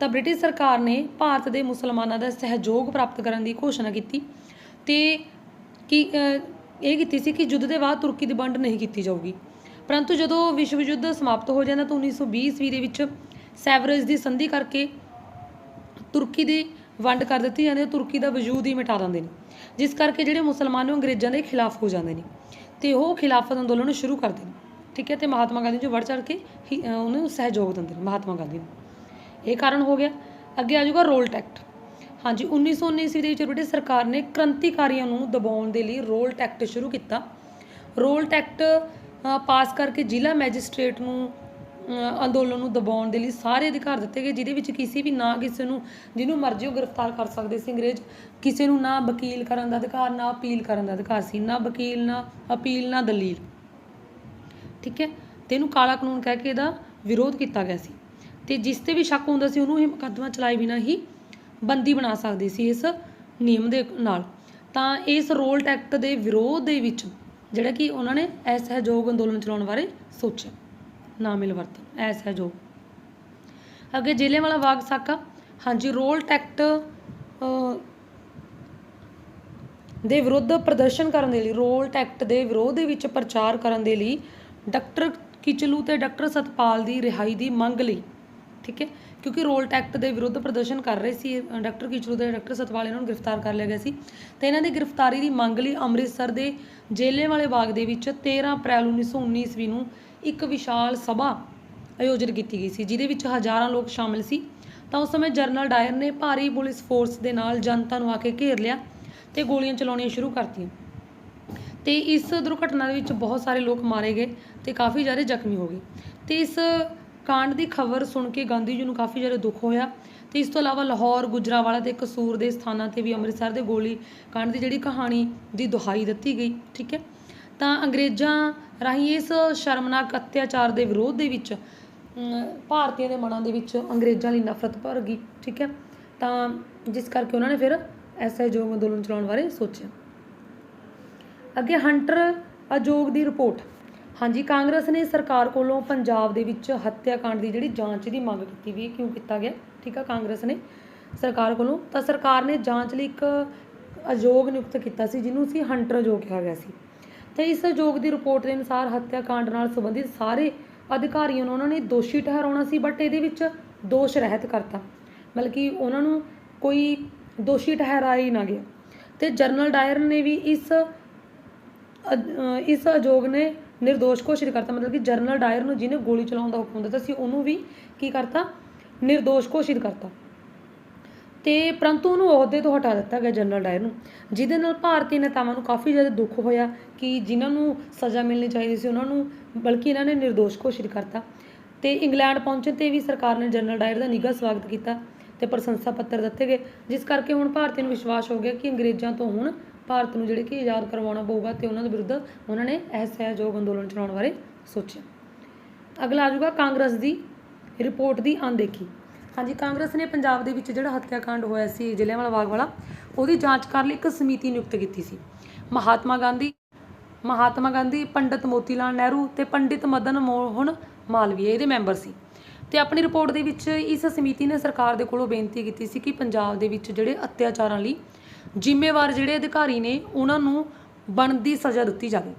ਤਾਂ ਬ੍ਰਿਟਿਸ਼ ਸਰਕਾਰ ਨੇ ਭਾਰਤ ਦੇ ਮੁਸਲਮਾਨਾਂ ਦਾ ਸਹਿਯੋਗ ਪ੍ਰਾਪਤ ਕਰਨ ਦੀ ਘੋਸ਼ਣਾ ਕੀਤੀ ਤੇ ਕਿ ਇਹ ਕੀਤੀ ਸੀ ਕਿ ਯੁੱਧ ਦੇ ਬਾਅਦ ਤੁਰਕੀ ਦੀ ਵੰਡ ਨਹੀਂ ਕੀਤੀ ਜਾਊਗੀ। ਪਰੰਤੂ ਜਦੋਂ ਵਿਸ਼ਵ ਯੁੱਧ ਸਮਾਪਤ ਹੋ ਜਾਂਦਾ ਤਾਂ 1920 ਈਸਵੀ ਦੇ ਵਿੱਚ ਸੈਵਰੇਜ ਦੀ ਸੰਧੀ ਕਰਕੇ ਤੁਰਕੀ ਦੀ ਵੰਡ ਕਰ ਦਿੱਤੀ ਜਾਂਦੀ ਹੈ ਤੁਰਕੀ ਦਾ ਵਜੂਦ ਹੀ ਮਿਟਾ ਦਿੰਦੇ ਨੇ। ਜਿਸ ਕਰਕੇ ਜਿਹੜੇ ਮੁਸਲਮਾਨ ਨੇ ਉਹ ਅੰਗਰੇਜ਼ਾਂ ਦੇ ਖਿਲਾਫ ਹੋ ਜਾਂਦੇ ਨੇ ਤੇ ਉਹ ਖਿਲਾਫਤ ਅੰਦੋਲਨ ਸ਼ੁਰੂ ਕਰਦੇ ਨੇ। ਠੀਕ ਹੈ, ਤੇ ਮਹਾਤਮਾ ਗਾਂਧੀ ਜੋ ਵੜ ਚੜ ਕੇ ਹੀ- ਉਹਨੂੰ ਸਹਿਯੋਗ ਦਿੰਦੇ ਨੇ ਮਹਾਤਮਾ ਗਾਂਧੀ ਨੂੰ। ਇਹ ਕਾਰਨ ਹੋ ਗਿਆ। ਅੱਗੇ ਆ ਜਾਊਗਾ ਰੋਲ ਟੈਕਟ। ਹਾਂਜੀ 1919 ਈਸਵੀ ਦੇ ਵਿੱਚ ਬ੍ਰਿਟਿਸ਼ ਸਰਕਾਰ ਨੇ ਕ੍ਰਾਂਤੀਕਾਰੀਆਂ ਨੂੰ ਦਬਾਉਣ ਦੇ ਲਈ ਰੋਲ ਟੈਕਟ ਸ਼ੁਰੂ ਕੀਤਾ। ਰੋਲ ਟੈਕਟ ਪਾਸ ਕਰਕੇ ਜ਼ਿਲ੍ਹਾ ਮੈਜਿਸਟ੍ਰੇਟ ਨੂੰ ਅੰਦੋਲਨ ਨੂੰ ਦਬਾਉਣ ਦੇ ਲਈ ਸਾਰੇ ਅਧਿਕਾਰ ਦਿੱਤੇ ਗਏ, ਜਿਹਦੇ ਵਿੱਚ ਕਿਸੇ ਵੀ ਨਾ ਕਿਸੇ ਨੂੰ, ਜਿਹਨੂੰ ਮਰਜ਼ੀ ਉਹ ਗ੍ਰਿਫਤਾਰ ਕਰ ਸਕਦੇ ਸੀ ਅੰਗਰੇਜ਼, ਕਿਸੇ ਨੂੰ ਨਾ ਵਕੀਲ ਕਰਨ ਦਾ ਅਧਿਕਾਰ, ਨਾ ਅਪੀਲ ਕਰਨ ਦਾ ਅਧਿਕਾਰ ਸੀ, ਨਾ ਵਕੀਲ, ਨਾ ਅਪੀਲ, ਨਾ ਦਲੀਲ। ਠੀਕ ਹੈ? ਤੇ ਇਹਨੂੰ ਕਾਲਾ ਕਾਨੂੰਨ ਕਹਿ ਕੇ ਇਹਦਾ ਵਿਰੋਧ ਕੀਤਾ ਗਿਆ ਸੀ। ਤੇ ਜਿਸ ਤੇ ਵੀ ਸ਼ੱਕ ਹੁੰਦਾ ਸੀ, ਉਹਨੂੰ ਇਹ ਮੁਕੱਦਮਾ ਚਲਾਏ ਬਿਨਾਂ ਹੀ ਬੰਦੀ ਬਣਾ ਸਕਦੇ ਸੀ ਇਸ ਨਿਯਮ ਦੇ ਨਾਲ। ਤਾਂ ਇਸ ਰੋਲ ਟੈਕਟ ਦੇ ਵਿਰੋਧ ਦੇ ਵਿੱਚ ਜਿਹੜਾ ਕਿ ਉਹਨਾਂ ਨੇ ਅਸਹਿਯੋਗ ਅੰਦੋਲਨ ਚਲਾਉਣ ਬਾਰੇ ਸੋਚਿਆ। ਨਾ ਮਿਲਵਰਤਨ ਅਸਹਿਯੋਗ। ਅੱਗੇ ਜੇਲ੍ਹਿਆਂਵਾਲਾ ਬਾਗ ਸਾਕਾ। ਹਾਂਜੀ, ਰੋਲ ਟੈਕਟ ਦੇ ਵਿਰੁੱਧ ਪ੍ਰਦਰਸ਼ਨ ਕਰਨ ਦੇ ਲਈ, ਰੋਲ ਟੈਕਟ ਦੇ ਵਿਰੋਧ ਦੇ ਵਿੱਚ ਪ੍ਰਚਾਰ ਕਰਨ ਦੇ ਲਈ ਡਾਕਟਰ ਕਿਚਲੂ ਤੇ ਡਾਕਟਰ ਸਤਪਾਲ ਦੀ ਰਿਹਾਈ ਦੀ ਮੰਗ ਲਈ ਠੀਕ ਹੈ? ਕਿਉਂਕਿ ਰੋਲ ਟੈਕਟ ਦੇ ਵਿਰੁੱਧ ਪ੍ਰਦਰਸ਼ਨ ਕਰ ਰਹੇ ਸੀ ਡਾਕਟਰ ਕਿਚਰੂ ਦੇ ਡਾਕਟਰ ਸਤਵਾਲ ਇਹਨਾਂ ਨੂੰ ਗ੍ਰਿਫਤਾਰ ਕਰ ਲਿਆ ਗਿਆ ਸੀ। ਤੇ ਇਹਨਾਂ ਦੀ ਗ੍ਰਿਫਤਾਰੀ ਦੀ ਮੰਗ ਲਈ ਅੰਮ੍ਰਿਤਸਰ ਦੇ ਜੇਲ੍ਹਿਆਂਵਾਲੇ ਬਾਗ ਦੇ ਵਿੱਚ 13 ਅਪ੍ਰੈਲ 1919 ਈਸਵੀ ਨੂੰ ਇੱਕ ਵਿਸ਼ਾਲ ਸਭਾ ਆਯੋਜਿਤ ਕੀਤੀ ਗਈ ਸੀ, ਜਿਹਦੇ ਵਿੱਚ ਹਜ਼ਾਰਾਂ ਲੋਕ ਸ਼ਾਮਿਲ ਸੀ। ਤਾਂ ਉਸ ਸਮੇਂ ਜਨਰਲ ਡਾਇਰ ਨੇ ਭਾਰੀ ਪੁਲਿਸ ਫੋਰਸ ਦੇ ਨਾਲ ਜਨਤਾ ਨੂੰ ਆ ਕੇ ਘੇਰ ਲਿਆ ਤੇ ਗੋਲੀਆਂ ਚਲਾਉਣੀਆਂ ਸ਼ੁਰੂ ਕਰਤੀਆਂ। ਤੇ ਇਸ ਦੁਰਘਟਨਾ ਦੇ ਵਿੱਚ ਬਹੁਤ ਸਾਰੇ ਲੋਕ ਮਾਰੇ ਗਏ ਤੇ ਕਾਫੀ ਜ਼ਿਆਦਾ ਜ਼ਖਮੀ ਹੋ ਗਏ। ਤੇ ਇਸ ਕਾਂਡ ਦੀ ਖਬਰ ਸੁਣ ਕੇ ਗਾਂਧੀ ਜੀ ਨੂੰ ਕਾਫੀ ਜ਼ਿਆਦਾ ਦੁੱਖ ਹੋਇਆ ਤੇ ਇਸ ਤੋਂ ਇਲਾਵਾ ਲਾਹੌਰ, ਗੁਜਰਾਵਾਲਾ ਤੇ ਕਸੂਰ ਦੇ ਸਥਾਨਾਂ ਤੇ ਵੀ ਅੰਮ੍ਰਿਤਸਰ ਦੇ ਗੋਲੀ ਕਾਂਡ ਦੀ ਜਿਹੜੀ ਕਹਾਣੀ ਦੀ ਦੁਹਾਈ ਦਿੱਤੀ ਗਈ, ਠੀਕ ਹੈ? ਤਾਂ ਅੰਗਰੇਜ਼ਾਂ ਰਾਹੀਂ ਇਸ ਸ਼ਰਮਨਾਕ ਅਤਿਆਚਾਰ ਦੇ ਵਿਰੋਧ ਦੇ ਵਿੱਚ ਭਾਰਤੀਆਂ ਦੇ ਮਨਾਂ ਦੇ ਵਿੱਚ ਅੰਗਰੇਜ਼ਾਂ ਲਈ ਨਫ਼ਰਤ ਭਰ ਗਈ, ਠੀਕ ਹੈ? ਤਾਂ ਜਿਸ ਕਰਕੇ ਉਹਨਾਂ ਨੇ ਫਿਰ ਅਸਹਿਯੋਗ ਅੰਦੋਲਨ ਚਲਾਉਣ ਬਾਰੇ ਸੋਚਿਆ। ਅੱਗੇ ਹੰਟਰ ਅਜੋਗ ਦੀ ਰਿਪੋਰਟ। ਹਾਂਜੀ, ਕਾਂਗਰਸ ਨੇ ਸਰਕਾਰ ਕੋਲੋਂ ਪੰਜਾਬ ਦੇ ਵਿੱਚ ਹੱਤਿਆਕਾਂਡ ਦੀ ਜਿਹੜੀ ਜਾਂਚ ਦੀ ਮੰਗ ਕੀਤੀ ਵੀ ਕਿਉਂ ਕੀਤਾ ਗਿਆ? ਠੀਕ ਆ, ਕਾਂਗਰਸ ਨੇ ਸਰਕਾਰ ਕੋਲੋਂ। ਤਾਂ ਸਰਕਾਰ ਨੇ ਜਾਂਚ ਲਈ ਇੱਕ ਅਯੋਗ ਨਿਯੁਕਤ ਕੀਤਾ ਸੀ, ਜਿਹਨੂੰ ਸੀ ਹੰਟਰ ਅਯੋਗ ਕਿਹਾ ਗਿਆ ਸੀ। ਤੇ ਇਸ ਅਯੋਗ ਦੀ ਰਿਪੋਰਟ ਦੇ ਅਨੁਸਾਰ ਹੱਤਿਆਕਾਂਡ ਨਾਲ ਸੰਬੰਧਿਤ ਸਾਰੇ ਅਧਿਕਾਰੀਆਂ ਨੂੰ ਉਹਨਾਂ ਨੇ ਦੋਸ਼ੀ ਠਹਿਰਾਉਣਾ ਸੀ, ਬਟ ਇਹਦੇ ਵਿੱਚ ਦੋਸ਼ ਰਹਿਤ ਕਰਤਾ। ਮਤਲਬ ਕਿ ਉਹਨਾਂ ਨੂੰ ਕੋਈ ਦੋਸ਼ੀ ਠਹਿਰਾਇਆ ਹੀ ਨਾ ਗਿਆ। ਤੇ ਜਨਰਲ ਡਾਇਰ ਨੇ ਵੀ ਇਸ ਅਜ- ਇਸ ਅਯੋਗ ਨੇ ਨਿਰਦੋਸ਼ ਘੋਸ਼ਿਤ ਕਰਤਾ, ਮਤਲਬ ਕਿ ਜਰਨਲ ਡਾਇਰ ਨੂੰ ਜਿਹਨੇ ਗੋਲੀ ਚਲਾਉਣ ਦਾ ਹੁਕਮ ਦਿੱਤਾ ਸੀ, ਉਹਨੂੰ ਵੀ ਕੀ ਕਰਤਾ? ਨਿਰਦੋਸ਼ ਘੋਸ਼ਿਤ ਕਰਤਾ। ਤੇ ਪਰੰਤੂ ਉਹਨੂੰ ਅਹੁਦੇ ਤੋਂ ਹਟਾ ਦਿੱਤਾ ਗਿਆ ਜਨਰਲ ਡਾਇਰ ਨੂੰ, ਜਿਹਦੇ ਨਾਲ ਭਾਰਤੀ ਨੇਤਾਵਾਂ ਨੂੰ ਕਾਫੀ ਜ਼ਿਆਦਾ ਦੁੱਖ ਹੋਇਆ ਕਿ ਜਿਨ੍ਹਾਂ ਨੂੰ ਸਜ਼ਾ ਮਿਲਣੀ ਚਾਹੀਦੀ ਸੀ, ਉਹਨਾਂ ਨੂੰ ਬਲਕਿ ਇਹਨਾਂ ਨੇ ਨਿਰਦੋਸ਼ ਘੋਸ਼ਿਤ ਕਰਤਾ। ਤੇ ਇੰਗਲੈਂਡ ਪਹੁੰਚਣ ਤੇ ਵੀ ਸਰਕਾਰ ਨੇ ਜਨਰਲ ਡਾਇਰ ਦਾ ਨਿੱਘਾ ਸਵਾਗਤ ਕੀਤਾ ਤੇ ਪ੍ਰਸ਼ੰਸਾ ਪੱਤਰ ਦਿੱਤੇ ਗਏ, ਜਿਸ ਕਰਕੇ ਹੁਣ ਭਾਰਤੀ ਨੂੰ ਵਿਸ਼ਵਾਸ ਹੋ ਗਿਆ ਕਿ ਅੰਗਰੇਜ਼ਾਂ ਤੋਂ ਹੁਣ ਭਾਰਤ ਨੂੰ ਜਿਹੜੇ ਕਿ ਆਜ਼ਾਦ ਕਰਵਾਉਣਾ ਪਊਗਾ ਤੇ ਉਹਨਾਂ ਦੇ ਵਿਰੁੱਧ ਉਹਨਾਂ ਨੇ ਅਸਹਿਯੋਗ ਅੰਦੋਲਨ ਚਲਾਉਣ ਬਾਰੇ ਸੋਚਿਆ। ਅਗਲਾ ਆ ਜਾਊਗਾ ਕਾਂਗਰਸ ਦੀ ਰਿਪੋਰਟ ਦੀ ਅਣਦੇਖੀ। ਹਾਂਜੀ, ਕਾਂਗਰਸ ਨੇ ਪੰਜਾਬ ਦੇ ਵਿੱਚ ਜਿਹੜਾ ਹੱਤਿਆਕਾਂਡ ਹੋਇਆ ਸੀ ਜਲਿਆਂਵਾਲਾ ਬਾਗ ਵਾਲਾ, ਉਹਦੀ ਜਾਂਚ ਕਰਨ ਲਈ ਇੱਕ ਸਮਿਤੀ ਨਿਯੁਕਤ ਕੀਤੀ ਸੀ। ਮਹਾਤਮਾ ਗਾਂਧੀ ਮਹਾਤਮਾ ਗਾਂਧੀ, ਪੰਡਿਤ ਮੋਤੀ ਲਾਲ ਨਹਿਰੂ ਤੇ ਪੰਡਿਤ ਮਦਨ ਮੋਹਨ ਮਾਲਵੀਆ ਇਹਦੇ ਮੈਂਬਰ ਸੀ। ਤੇ ਆਪਣੀ ਰਿਪੋਰਟ ਦੇ ਵਿੱਚ ਇਸ ਸਮਿਤੀ ਨੇ ਸਰਕਾਰ ਦੇ ਕੋਲੋਂ ਬੇਨਤੀ ਕੀਤੀ ਸੀ ਕਿ ਪੰਜਾਬ ਦੇ ਵਿੱਚ ਜਿਹੜੇ ਅਤਿਆਚਾਰਾਂ ਲਈ ਜ਼ਿੰਮੇਵਾਰ ਜਿਹੜੇ ਅਧਿਕਾਰੀ ਨੇ, ਉਹਨਾਂ ਨੂੰ ਬਣਦੀ ਸਜ਼ਾ ਦਿੱਤੀ ਜਾਵੇ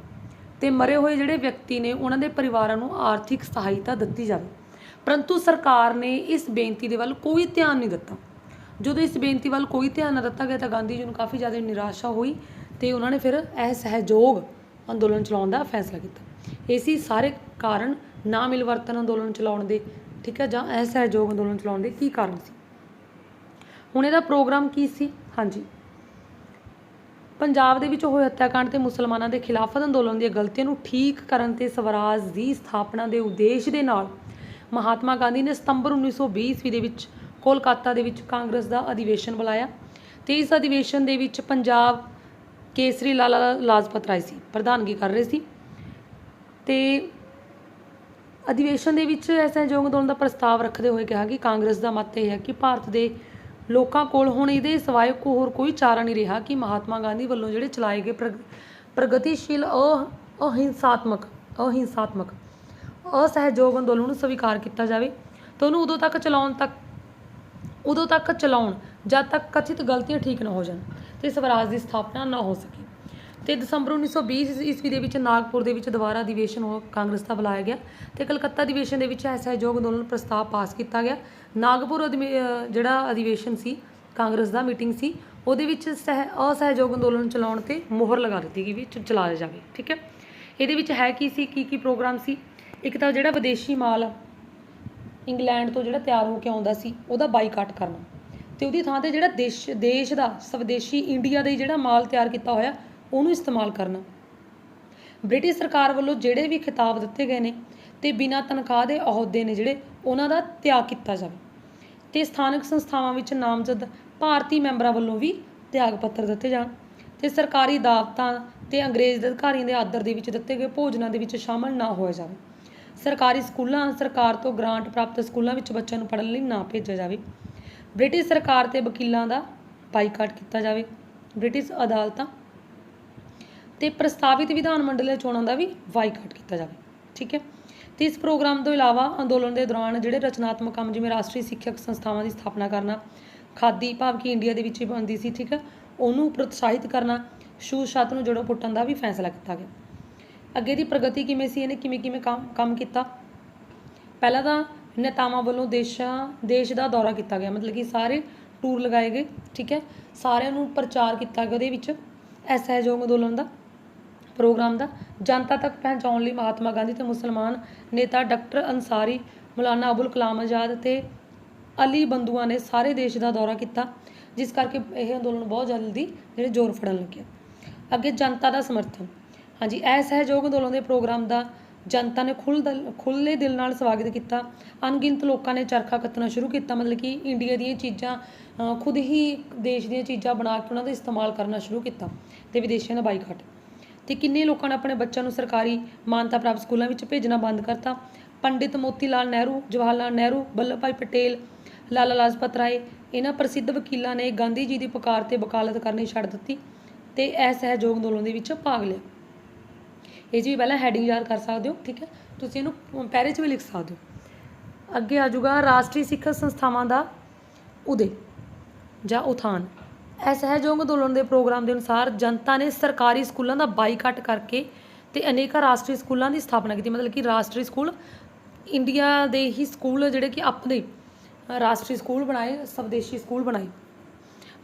ਤੇ ਮਰੇ ਹੋਏ ਜਿਹੜੇ ਵਿਅਕਤੀ ਨੇ, ਉਹਨਾਂ ਦੇ ਪਰਿਵਾਰਾਂ ਨੂੰ ਆਰਥਿਕ ਸਹਾਇਤਾ ਦਿੱਤੀ ਜਾਵੇ। ਪਰੰਤੂ ਸਰਕਾਰ ਨੇ ਇਸ ਬੇਨਤੀ ਦੇ ਵੱਲ ਕੋਈ ਧਿਆਨ ਨਹੀਂ ਦਿੱਤਾ। ਜਦੋਂ ਇਸ ਬੇਨਤੀ ਵੱਲ ਕੋਈ ਧਿਆਨ ਨਾ ਦਿੱਤਾ ਗਿਆ ਤਾਂ ਗਾਂਧੀ ਜੀ ਨੂੰ ਕਾਫੀ ਜ਼ਿਆਦਾ ਨਿਰਾਸ਼ਾ ਹੋਈ ਤੇ ਉਹਨਾਂ ਨੇ ਫਿਰ ਅਸਹਿਯੋਗ ਅੰਦੋਲਨ ਚਲਾਉਣ ਦਾ ਫੈਸਲਾ ਕੀਤਾ। ਇਹ ਸਾਰੇ ਕਾਰਨ ਨਾ ਮਿਲਵਰਤਨ ਅੰਦੋਲਨ ਚਲਾਉਣ ਦੇ, ਠੀਕ ਹੈ, ਜਾਂ ਇਹ ਸਹਿਯੋਗ ਅੰਦੋਲਨ ਚਲਾਉਣ ਦੇ ਕੀ ਕਾਰਨ ਸੀ? ਹੁਣ ਇਹਦਾ ਪ੍ਰੋਗਰਾਮ ਕੀ ਸੀ? ਹਾਂਜੀ। ਪੰਜਾਬ ਦੇ ਵਿੱਚ ਹੋਏ ਹੱਤਿਆਕਾਂਡ ਤੇ ਮੁਸਲਮਾਨਾਂ ਦੇ ਖਿਲਾਫਤ ਅੰਦੋਲਨ ਦੀਆਂ ਗਲਤੀਆਂ ਨੂੰ ਠੀਕ ਕਰਨ ਤੇ ਸਵਰਾਜ ਦੀ ਸਥਾਪਨਾ ਦੇ ਉਦੇਸ਼ ਦੇ ਨਾਲ ਮਹਾਤਮਾ ਗਾਂਧੀ ਨੇ ਸਤੰਬਰ 1920 ਈਸਵੀ ਦੇ ਵਿੱਚ ਕੋਲਕਾਤਾ ਦੇ ਵਿੱਚ ਕਾਂਗਰਸ ਦਾ ਅਧਿਵੇਸ਼ਨ ਬੁਲਾਇਆ ਤੇ ਇਸ ਅਧਿਵੇਸ਼ਨ ਦੇ ਵਿੱਚ ਪੰਜਾਬ ਕੇਸਰੀ ਲਾਲਾ ਲਾਜਪਤ ਰਾਏ ਸੀ, ਪ੍ਰਧਾਨਗੀ ਕਰ ਰਹੇ ਸੀ ਤੇ ਅਧਿਵੇਸ਼ਨ ਦੇ ਵਿੱਚ ਅਸਹਿਯੋਗ ਅੰਦੋਲਨ ਦਾ ਪ੍ਰਸਤਾਵ ਰੱਖਦੇ ਹੋਏ ਕਿਹਾ ਕਿ ਕਾਂਗਰਸ ਦਾ ਮਤ ਇਹ ਹੈ ਕਿ ਭਾਰਤ ਦੇ ਲੋਕਾਂ ਕੋਲ ਹੁਣ ਇਹਦੇ ਸਿਵਾਏ ਹੋਰ ਕੋਈ ਚਾਰਾ ਨਹੀਂ ਰਿਹਾ ਕਿ ਮਹਾਤਮਾ ਗਾਂਧੀ ਵੱਲੋਂ ਜਿਹੜੇ ਚਲਾਏ ਗਏ ਪ੍ਰਗ- ਪ੍ਰਗਤੀਸ਼ੀਲ ਅਹਿੰਸਾਤਮਕ ਅਹਿੰਸਾਤਮਕ ਅਸਹਿਯੋਗ ਅੰਦੋਲਨ ਨੂੰ ਸਵੀਕਾਰ ਕੀਤਾ ਜਾਵੇ ਤਾਂ ਉਹਨੂੰ ਉਦੋਂ ਤੱਕ ਚਲਾਉਣ ਤੱਕ ਉਦੋਂ ਤੱਕ ਚਲਾਉਣ ਜਦ ਤੱਕ ਕਥਿਤ ਗਲਤੀਆਂ ਠੀਕ ਨਾ ਹੋ ਜਾਣ ਤੇ ਸਵਰਾਜ ਦੀ ਸਥਾਪਨਾ ਨਾ ਹੋ ਸਕੇ। ਤੇ ਦਸੰਬਰ 1920 ਈਸਵੀ ਦੇ ਵਿੱਚ ਨਾਗਪੁਰ ਦੇ ਵਿੱਚ ਦੁਬਾਰਾ ਅਧਿਵੇਸ਼ਨ ਹੋ ਕਾਂਗਰਸ ਦਾ ਬੁਲਾਇਆ ਗਿਆ ਤੇ ਕਲਕੱਤਾ ਅਧਿਵੇਸ਼ਨ ਦੇ ਵਿੱਚ ਸਹਿਯੋਗ ਅੰਦੋਲਨ ਪ੍ਰਸਤਾਵ ਪਾਸ ਕੀਤਾ ਗਿਆ। ਨਾਗਪੁਰ ਅਧਿਵੇ- ਜਿਹੜਾ ਅਧਿਵੇਸ਼ਨ ਸੀ, ਕਾਂਗਰਸ ਦਾ ਮੀਟਿੰਗ ਸੀ, ਉਹਦੇ ਵਿੱਚ ਸਹਿ, ਅਸਹਿਯੋਗ ਅੰਦੋਲਨ ਚਲਾਉਣ ਤੇ ਮੋਹਰ ਲਗਾ ਦਿੱਤੀ ਗਈ ਵੀ ਚਲਾਇਆ ਜਾਵੇ, ਠੀਕ ਹੈ? ਇਹਦੇ ਵਿੱਚ ਹੈ ਕੀ ਸੀ, ਕੀ ਕੀ ਪ੍ਰੋਗਰਾਮ ਸੀ? ਇੱਕ ਤਾਂ ਜਿਹੜਾ ਵਿਦੇਸ਼ੀ ਮਾਲ ਇੰਗਲੈਂਡ ਤੋਂ ਜਿਹੜਾ ਤਿਆਰ ਹੋ ਕੇ ਆਉਂਦਾ ਸੀ, ਉਹਦਾ ਬਾਈਕਾਟ ਕਰਨਾ ਤੇ ਉਹਦੀ ਥਾਂ ਤੇ ਜਿਹੜਾ ਦੇਸ਼ ਦੇਸ਼ ਦਾ, ਸਵਦੇਸ਼ੀ ਇੰਡੀਆ ਦਾ ਹੀ ਜਿਹੜਾ ਮਾਲ ਤਿਆਰ ਕੀਤਾ ਹੋਇਆ ਉਹਨੂੰ ਇਸਤੇਮਾਲ ਕਰਨਾ। ਬ੍ਰਿਟਿਸ਼ ਸਰਕਾਰ ਵੱਲੋਂ ਜਿਹੜੇ ਵੀ ਖਿਤਾਬ ਦਿੱਤੇ ਗਏ ਨੇ ਤੇ ਬਿਨਾਂ ਤਨਖਾਹ ਦੇ ਅਹੁਦੇ ਨੇ ਜਿਹੜੇ, ਉਹਨਾਂ ਦਾ ਤਿਆਗ ਕੀਤਾ ਜਾਵੇ ਤੇ ਸਥਾਨਕ ਸੰਸਥਾਵਾਂ ਵਿੱਚ ਨਾਮਜ਼ਦ ਭਾਰਤੀ ਮੈਂਬਰਾਂ ਵੱਲੋਂ ਵੀ ਤਿਆਗ ਪੱਤਰ ਦਿੱਤੇ ਜਾਣ ਤੇ ਸਰਕਾਰੀ ਦਾਵਤਾਂ ਤੇ ਅੰਗਰੇਜ਼ ਅਧਿਕਾਰੀਆਂ ਦੇ ਆਦਰ ਦੇ ਵਿੱਚ ਦਿੱਤੇ ਗਏ ਭੋਜਨਾਂ ਦੇ ਵਿੱਚ ਸ਼ਾਮਲ ਨਾ ਹੋਇਆ ਜਾਵੇ। ਸਰਕਾਰੀ ਸਕੂਲਾਂ, ਸਰਕਾਰ ਤੋਂ ਗ੍ਰਾਂਟ ਪ੍ਰਾਪਤ ਸਕੂਲਾਂ ਵਿੱਚ ਬੱਚਿਆਂ ਨੂੰ ਪੜ੍ਹਨ ਲਈ ਨਾ ਭੇਜਿਆ ਜਾਵੇ। ਬ੍ਰਿਟਿਸ਼ ਸਰਕਾਰ ਤੇ ਵਕੀਲਾਂ ਦਾ ਬਾਈਕਾਟ ਕੀਤਾ ਜਾਵੇ। ਬ੍ਰਿਟਿਸ਼ ਅਦਾਲਤਾਂ ਤੇ ਪ੍ਰਸਤਾਵਿਤ ਵਿਧਾਨ ਮੰਡਲ ਚੋਣਾਂ ਦਾ ਵੀ ਬਾਈਕਾਟ ਕੀਤਾ ਜਾਵੇ, ਠੀਕ ਹੈ? ਤੇ ਇਸ ਪ੍ਰੋਗਰਾਮ ਤੋਂ ਇਲਾਵਾ ਅੰਦੋਲਨ ਦੇ ਦੌਰਾਨ ਜਿਹੜੇ ਰਚਨਾਤਮਕ ਕੰਮ, ਜਿਵੇਂ ਰਾਸ਼ਟਰੀ ਸਿੱਖਿਅਕ ਸੰਸਥਾਵਾਂ ਦੀ ਸਥਾਪਨਾ ਕਰਨਾ, ਖਾਦੀ ਭਾਵ ਕਿ ਇੰਡੀਆ ਦੇ ਵਿੱਚ ਹੀ ਬਣਦੀ ਸੀ, ਠੀਕ ਹੈ? ਉਹਨੂੰ ਪ੍ਰੋਤਸਾਹਿਤ ਕਰਨਾ ਛੂਤ ਛੱਤ ਨੂੰ ਜੜੋਂ ਪੁੱਟਣ ਦਾ ਵੀ ਫੈਸਲਾ ਕੀਤਾ ਗਿਆ। ਅੱਗੇ ਦੀ ਪ੍ਰਗਤੀ ਕਿਵੇਂ ਸੀ, ਇਹਨੇ ਕਿਵੇਂ ਕਿਵੇਂ ਕੰਮ ਕੰਮ ਕੀਤਾ? ਪਹਿਲਾਂ ਤਾਂ ਨੇਤਾਵਾਂ ਵੱਲੋਂ ਦੇਸ਼ਾਂ, ਦੇਸ਼ ਦਾ ਦੌਰਾ ਕੀਤਾ ਗਿਆ, ਮਤਲਬ ਕਿ ਸਾਰੇ ਟੂਰ ਲਗਾਏ ਗਏ, ਠੀਕ ਹੈ? ਸਾਰਿਆਂ ਨੂੰ ਪ੍ਰਚਾਰ ਕੀਤਾ ਗਿਆ ਉਹਦੇ ਵਿੱਚ, ਅਸਹਿਯੋਗ ਅੰਦੋਲਨ ਦਾ। ਪ੍ਰੋਗਰਾਮ ਦਾ। ਜਨਤਾ ਤੱਕ ਪਹੁੰਚਾਉਣ ਲਈ ਮਹਾਤਮਾ ਗਾਂਧੀ ਤੇ ਮੁਸਲਮਾਨ ਨੇਤਾ ਡਾਕਟਰ ਅੰਸਾਰੀ ਮੌਲਾਨਾ ਅਬੁਲ ਕਲਾਮ ਆਜ਼ਾਦ ਤੇ ਅਲੀ ਬੰਦੂਆ ਨੇ ਸਾਰੇ ਦੇਸ਼ ਦਾ ਦੌਰਾ ਕੀਤਾ, ਜਿਸ ਕਰਕੇ ਇਹ ਅੰਦੋਲਨ ਬਹੁਤ ਜਲਦੀ ਜਿਹੜੇ ਜ਼ੋਰ ਫੜਨ ਲੱਗਿਆ ਅੱਗੇ ਜਨਤਾ ਦਾ ਸਮਰਥਨ। ਹਾਂਜੀ, ਇਹ ਸਹਿਯੋਗ ਅੰਦੋਲਨ ਦੇ ਪ੍ਰੋਗਰਾਮ ਦਾ ਜਨਤਾ ਨੇ ਖੁੱਲ੍ਹ ਦਿਲ, ਖੁੱਲ੍ਹੇ ਦਿਲ ਨਾਲ ਸਵਾਗਤ ਕੀਤਾ। ਅਣਗਿਣਤ ਲੋਕਾਂ ਨੇ ਚਰਖਾ ਕੱਤਣਾ ਸ਼ੁਰੂ ਕੀਤਾ, ਮਤਲਬ ਕਿ ਇੰਡੀਆ ਦੀਆਂ ਚੀਜ਼ਾਂ ਖੁਦ ਹੀ ਦੇਸ਼ ਦੀਆਂ ਚੀਜ਼ਾਂ ਬਣਾ ਕੇ ਉਹਨਾਂ ਦਾ ਇਸਤੇਮਾਲ ਕਰਨਾ ਸ਼ੁਰੂ ਕੀਤਾ ਤੇ ਵਿਦੇਸ਼ੀਆਂ ਦਾ ਬਾਈਕਾਟ। ਤੇ ਕਿੰਨੇ ਲੋਕਾਂ ਨੇ ਆਪਣੇ ਬੱਚਿਆਂ ਨੂੰ ਸਰਕਾਰੀ ਮਾਨਤਾ ਪ੍ਰਾਪਤ ਸਕੂਲਾਂ ਵਿੱਚ ਭੇਜਣਾ ਬੰਦ ਕਰਤਾ? ਪੰਡਿਤ ਮੋਤੀ ਲਾਲ ਨਹਿਰੂ ਜਵਾਹਰ ਲਾਲ ਨਹਿਰੂ ਵੱਲਭ ਭਾਈ ਪਟੇਲ, ਲਾਲਾ ਲਾਜਪਤ ਰਾਏ, ਇਹਨਾਂ ਪ੍ਰਸਿੱਧ ਵਕੀਲਾਂ ਨੇ ਗਾਂਧੀ ਜੀ ਦੀ ਪੁਕਾਰ ਤੇ ਵਕਾਲਤ ਕਰਨੀ ਛੱਡ ਦਿੱਤੀ ਤੇ ਇਹ ਸਹਿਯੋਗ ਅੰਦੋਲਨ ਦੇ ਵਿੱਚ ਭਾਗ ਲਿਆ। ਇਹ 'ਚ ਵੀ ਪਹਿਲਾਂ ਹੈਡਿੰਗ ਯਾਦ ਕਰ ਸਕਦੇ ਹੋ, ਠੀਕ ਹੈ? ਤੁਸੀਂ ਇਹਨੂੰ ਪੈਰੇ 'ਚ ਵੀ ਲਿਖ ਸਕਦੇ ਹੋ। ਅੱਗੇ ਆ ਜਾਊਗਾ ਰਾਸ਼ਟਰੀ ਸਿੱਖਿਆ ਸੰਸਥਾਵਾਂ ਦਾ ਉਦੇ ਜਾਂ ਉਥਾਨ। ਇਹ ਸਹਿਯੋਗ ਅੰਦੋਲਨ ਦੇ ਪ੍ਰੋਗਰਾਮ ਦੇ ਅਨੁਸਾਰ ਜਨਤਾ ਨੇ ਸਰਕਾਰੀ ਸਕੂਲਾਂ ਦਾ ਬਾਈਕਾਟ ਕਰਕੇ ਤੇ ਅਨੇਕਾਂ ਰਾਸ਼ਟਰੀ ਸਕੂਲਾਂ ਦੀ ਸਥਾਪਨਾ ਕੀਤੀ। ਮਤਲਬ ਕਿ ਰਾਸ਼ਟਰੀ ਸਕੂਲ ਇੰਡੀਆ ਦੇ ਹੀ ਸਕੂਲ ਜਿਹੜੇ ਕਿ ਆਪਣੇ ਰਾਸ਼ਟਰੀ ਸਕੂਲ ਬਣਾਏ, ਸਵਦੇਸ਼ੀ ਸਕੂਲ ਬਣਾਏ।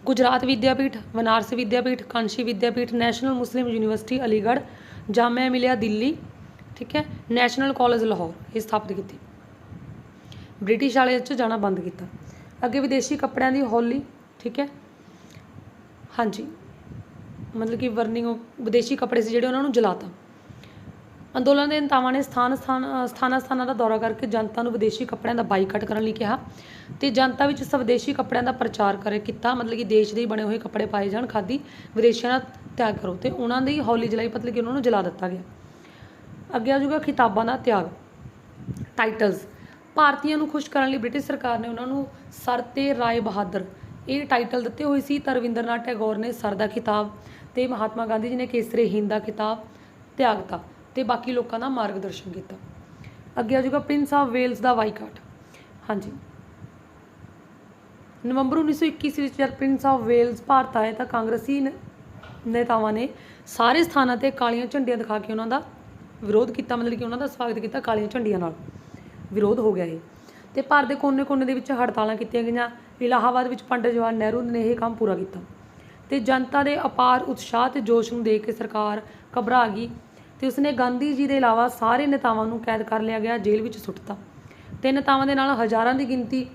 Gujarat Vidyapith, Banaras Vidyapith, Kashi Vidyapith, national Muslim university, Aligarh Jamia Millia Delhi, ਠੀਕ ਹੈ, ਨੈਸ਼ਨਲ ਕਾਲਜ ਲਾਹੌਰ ਇਹ ਸਥਾਪਿਤ ਕੀਤੀ। ਬ੍ਰਿਟਿਸ਼ ਵਾਲੇ 'ਚ ਜਾਣਾ ਬੰਦ ਕੀਤਾ। ਅੱਗੇ ਵਿਦੇਸ਼ੀ ਕੱਪੜਿਆਂ ਦੀ ਹੌਲੀ, ਠੀਕ ਹੈ ਹਾਂਜੀ। ਮਤਲਬ ਕਿ ਵਰਨਿੰਗ ਵਿਦੇਸ਼ੀ ਕੱਪੜੇ ਸੀ ਜਿਹੜੇ ਉਹਨਾਂ ਨੂੰ ਜਲਾਤਾ। ਅੰਦੋਲਨ ਦੇ ਨੇਤਾਵਾਂ ਨੇ ਸਥਾਨ ਸਥਾਨ, ਸਥਾਨਾਂ ਸਥਾਨਾਂ ਦਾ ਦੌਰਾ ਕਰਕੇ ਜਨਤਾ ਨੂੰ ਵਿਦੇਸ਼ੀ ਕੱਪੜਿਆਂ ਦਾ ਬਾਈਕਾਟ ਕਰਨ ਲਈ ਕਿਹਾ ਤੇ ਜਨਤਾ ਵਿੱਚ ਸਵਦੇਸ਼ੀ ਕੱਪੜਿਆਂ ਦਾ ਪ੍ਰਚਾਰ ਕਰੇ ਕੀਤਾ, ਮਤਲਬ ਕਿ ਦੇਸ਼ ਦੇ ਬਣੇ ਹੋਏ ਕੱਪੜੇ ਪਾਏ ਜਾਣ, ਖਾਦੀ ਵਿਦੇਸ਼ੀਆਂ ਦਾ ਤਿਆਗ ਕਰੋ ਤੇ ਉਹਨਾਂ ਦੀ ਹੌਲੀ ਜਲਾਈ ਮਤਲਬ ਕਿ ਉਹਨਾਂ ਨੂੰ ਜਲਾ ਦਿੱਤਾ ਗਿਆ। ਅੱਗੇ ਆ ਜਾਊਗਾ ਖਿਤਾਬਾਂ ਦਾ ਤਿਆਗ। ਟਾਈਟਲਸ। ਭਾਰਤੀਆਂ ਨੂੰ ਖੁਸ਼ ਕਰਨ ਲਈ ਬ੍ਰਿਟਿਸ਼ ਸਰਕਾਰ ਨੇ ਉਹਨਾਂ ਨੂੰ ਸਰ ਤੇ ਰਾਏ ਬਹਾਦਰ ਇਹ ਟਾਈਟਲ ਦਿੱਤੇ ਹੋਏ ਸੀ ਤਾਂ ਰਵਿੰਦਰਨਾਥ ਟੈਗੋਰ ਨੇ ਸਰ ਦਾ ਖਿਤਾਬ ਤੇ ਮਹਾਤਮਾ ਗਾਂਧੀ ਜੀ ਨੇ ਕੇਸਰੇ ਹਿੰਦ ਦਾ ਖਿਤਾਬ ਤਿਆਗਤਾ ਤੇ ਬਾਕੀ ਲੋਕਾਂ ਦਾ ਮਾਰਗਦਰਸ਼ਨ ਕੀਤਾ। ਅੱਗੇ ਆ ਜਾਊਗਾ ਪ੍ਰਿੰਸ ਆਫ ਵੇਲਸ ਦਾ ਵਾਈਕਾਟ। ਹਾਂਜੀ। ਨਵੰਬਰ 1921 ਵਿੱਚ ਜਦ ਪ੍ਰਿੰਸ ਆਫ ਵੇਲਸ ਭਾਰਤ ਆਏ ਤਾਂ ਕਾਂਗਰਸੀ ਨ- ਨੇਤਾਵਾਂ ਨੇ ਸਾਰੇ ਸਥਾਨਾਂ ਤੇ ਕਾਲੀਆਂ ਝੰਡੀਆਂ ਦਿਖਾ ਕੇ ਉਹਨਾਂ ਦਾ ਵਿਰੋਧ ਕੀਤਾ, ਮਤਲਬ ਕਿ ਉਹਨਾਂ ਦਾ ਸਵਾਗਤ ਕੀਤਾ ਕਾਲੀਆਂ ਝੰਡੀਆਂ ਨਾਲ। ਵਿਰੋਧ ਹੋ ਗਿਆ ਇਹ। ਤੇ ਭਾਰਤ ਦੇ ਕੋਨੇ-ਕੋਨੇ ਦੇ ਵਿੱਚ ਹੜਤਾਲਾਂ ਕੀਤੀਆਂ ਗਈਆਂ। ਇਲਾਹਾਬਾਦ ਵਿੱਚ ਪੰਡਿਤ ਜਵਾਹਰ ਨਹਿਰੂ ਨੇ ਇਹ ਕੰਮ ਪੂਰਾ ਕੀਤਾ। ਤੇ ਜਨਤਾ ਦੇ ਅਪਾਰ ਉਤਸ਼ਾਹ ਤੇ ਜੋਸ਼ ਨੂੰ ਦੇਖ ਕੇ ਸਰਕਾਰ ਘਬਰਾ ਗਈ ਤੇ ਉਸਨੇ ਗਾਂਧੀ ਜੀ ਦੇ ਇਲਾਵਾ ਸਾਰੇ ਨੇਤਾਵਾਂ ਨੂੰ ਕੈਦ ਕਰ ਲਿਆ ਗਿਆ, ਜੇਲ੍ਹ ਵਿੱਚ ਸੁੱਟਤਾ। ਤੇ ਨੇਤਾਵਾਂ ਦੇ ਨਾਲ ਹਜ਼ਾਰਾਂ ਦੀ ਗਿਣਤੀ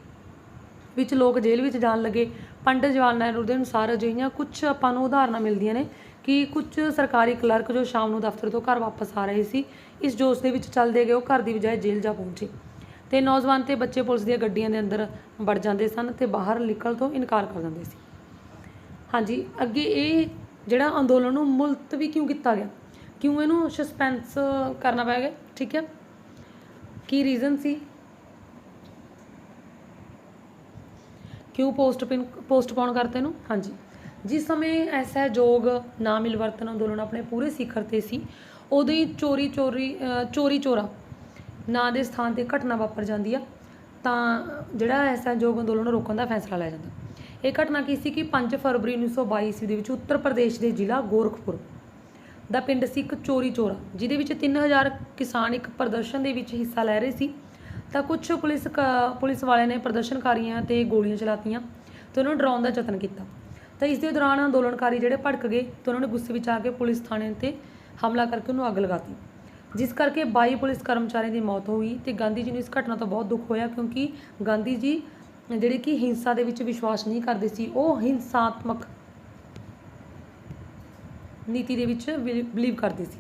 ਵਿੱਚ ਲੋਕ ਜੇਲ੍ਹ ਵਿੱਚ ਜਾਣ ਲੱਗੇ। ਪੰਡਿਤ ਜਵਾਹਰ ਨਹਿਰੂ ਦੇ ਅਨੁਸਾਰ ਅਜਿਹੀਆਂ ਕੁਝ ਆਪਾਂ ਨੂੰ ਉਦਾਹਰਨਾਂ ਮਿਲਦੀਆਂ ਨੇ ਕਿ ਕੁਝ ਸਰਕਾਰੀ ਕਲਰਕ ਜੋ ਸ਼ਾਮ ਨੂੰ ਦਫ਼ਤਰ ਤੋਂ ਘਰ ਵਾਪਸ ਆ ਰਹੇ ਸੀ, ਇਸ ਜੋਸ਼ ਦੇ ਵਿੱਚ ਚੱਲਦੇ ਗਏ, ਉਹ ਘਰ ਦੀ ਬਜਾਏ ਜੇਲ੍ਹ ਜਾ ਪਹੁੰਚੇ। ਤੇ ਨੌਜਵਾਨ ਤੇ ਬੱਚੇ ਪੁਲਿਸ ਦੀਆਂ ਗੱਡੀਆਂ ਦੇ ਅੰਦਰ ਵੜ ਜਾਂਦੇ ਸਨ ਤੇ ਬਾਹਰ ਨਿਕਲ ਤੋਂ ਇਨਕਾਰ ਕਰ ਦਿੰਦੇ ਸੀ। ਹਾਂਜੀ, ਅੱਗੇ ਇਹ ਜਿਹੜਾ ਅੰਦੋਲਨ ਨੂੰ ਮੁਲਤਵੀ ਕਿਉਂ ਕੀਤਾ ਗਿਆ? ਕਿਉਂ ਇਹਨੂੰ ਸਸਪੈਂਸ ਕਰਨਾ ਪੈ ਗਿਆ? ਠੀਕ ਹੈ। ਕੀ ਰੀਜ਼ਨ ਸੀ? ਕਿਉਂ ਪੋਸਟਪਿਨ ਪੋਸਟਪੋਨ ਕਰਤੇ ਨੂੰ ਹਾਂਜੀ। ਜਿਸ ਸਮੇਂ ਐਸਾ ਸਹਿਯੋਗ ਨਾ ਮਿਲਵਰਤਨ ਅੰਦੋਲਨ ਆਪਣੇ ਪੂਰੇ ਸਿਖਰ ਤੇ ਸੀ, ਉਦੋਂ ਹੀ ਚੋਰੀ ਚੋਰੀ ਚੋਰੀ ਚੋਰਾ ਨਾਂ ਦੇ ਸਥਾਨ ਤੇ ਘਟਨਾ ਵਾਪਰ ਜਾਂਦੀ ਆ, ਤਾਂ ਜਿਹੜਾ ਐਸਾ ਜੋਗ ਅੰਦੋਲਨ ਨੂੰ ਰੋਕਣ ਦਾ ਫੈਸਲਾ ਲਿਆ ਜਾਂਦਾ। ਇਹ ਘਟਨਾ ਕੀ ਸੀ ਕਿ 5 ਫਰਵਰੀ 1922 ਈਸਵੀ ਦੇ ਵਿੱਚ ਉੱਤਰ ਪ੍ਰਦੇਸ਼ ਦੇ ਜ਼ਿਲ੍ਹਾ ਗੋਰਖਪੁਰ ਦਾ ਪਿੰਡ ਸੀ ਇੱਕ ਚੋਰੀ ਚੋਰਾ, ਜਿਹਦੇ ਵਿੱਚ 3000 ਕਿਸਾਨ ਇੱਕ ਪ੍ਰਦਰਸ਼ਨ ਦੇ ਵਿੱਚ ਹਿੱਸਾ ਲੈ ਰਹੇ ਸੀ। ਤਾਂ ਕੁਝ ਪੁਲਿਸ ਕ- ਪੁਲਿਸ ਵਾਲਿਆਂ ਨੇ ਪ੍ਰਦਰਸ਼ਨਕਾਰੀਆਂ ਤੇ ਗੋਲੀਆਂ ਚਲਾਤੀਆਂ ਤੇ ਉਹਨਾਂ ਨੂੰ ਡਰਾਉਣ ਦਾ ਯਤਨ ਕੀਤਾ। ਤਾਂ ਇਸ ਦੇ ਦੌਰਾਨ ਅੰਦੋਲਨਕਾਰੀ ਜਿਹੜੇ ਭੜਕ ਗਏ ਤੇ ਉਹਨਾਂ ਨੇ ਗੁੱਸੇ ਵਿੱਚ ਆ ਕੇ ਪੁਲਿਸ ਥਾਣੇ ਤੇ ਹਮਲਾ ਕਰਕੇ ਉਹਨੂੰ ਅੱਗ ਲਗਾਤੀ ਜਿਸ ਕਰਕੇ 22 ਪੁਲਿਸ ਕਰਮਚਾਰੀਆਂ ਦੀ ਮੌਤ ਹੋਈ ਤੇ ਗਾਂਧੀ ਜੀ ਨੂੰ ਇਸ ਘਟਨਾ ਤੋਂ ਬਹੁਤ ਦੁੱਖ ਹੋਇਆ ਕਿਉਂਕਿ ਗਾਂਧੀ ਜੀ ਜਿਹੜੇ ਕਿ ਹਿੰਸਾ ਦੇ ਵਿੱਚ ਵਿਸ਼ਵਾਸ ਨਹੀਂ ਕਰਦੇ ਸੀ, ਉਹ ਹਿੰਸਾਤਮਕ ਨੀਤੀ ਦੇ ਵਿੱਚ ਬਿਲੀਵ ਕਰਦੇ ਸੀ।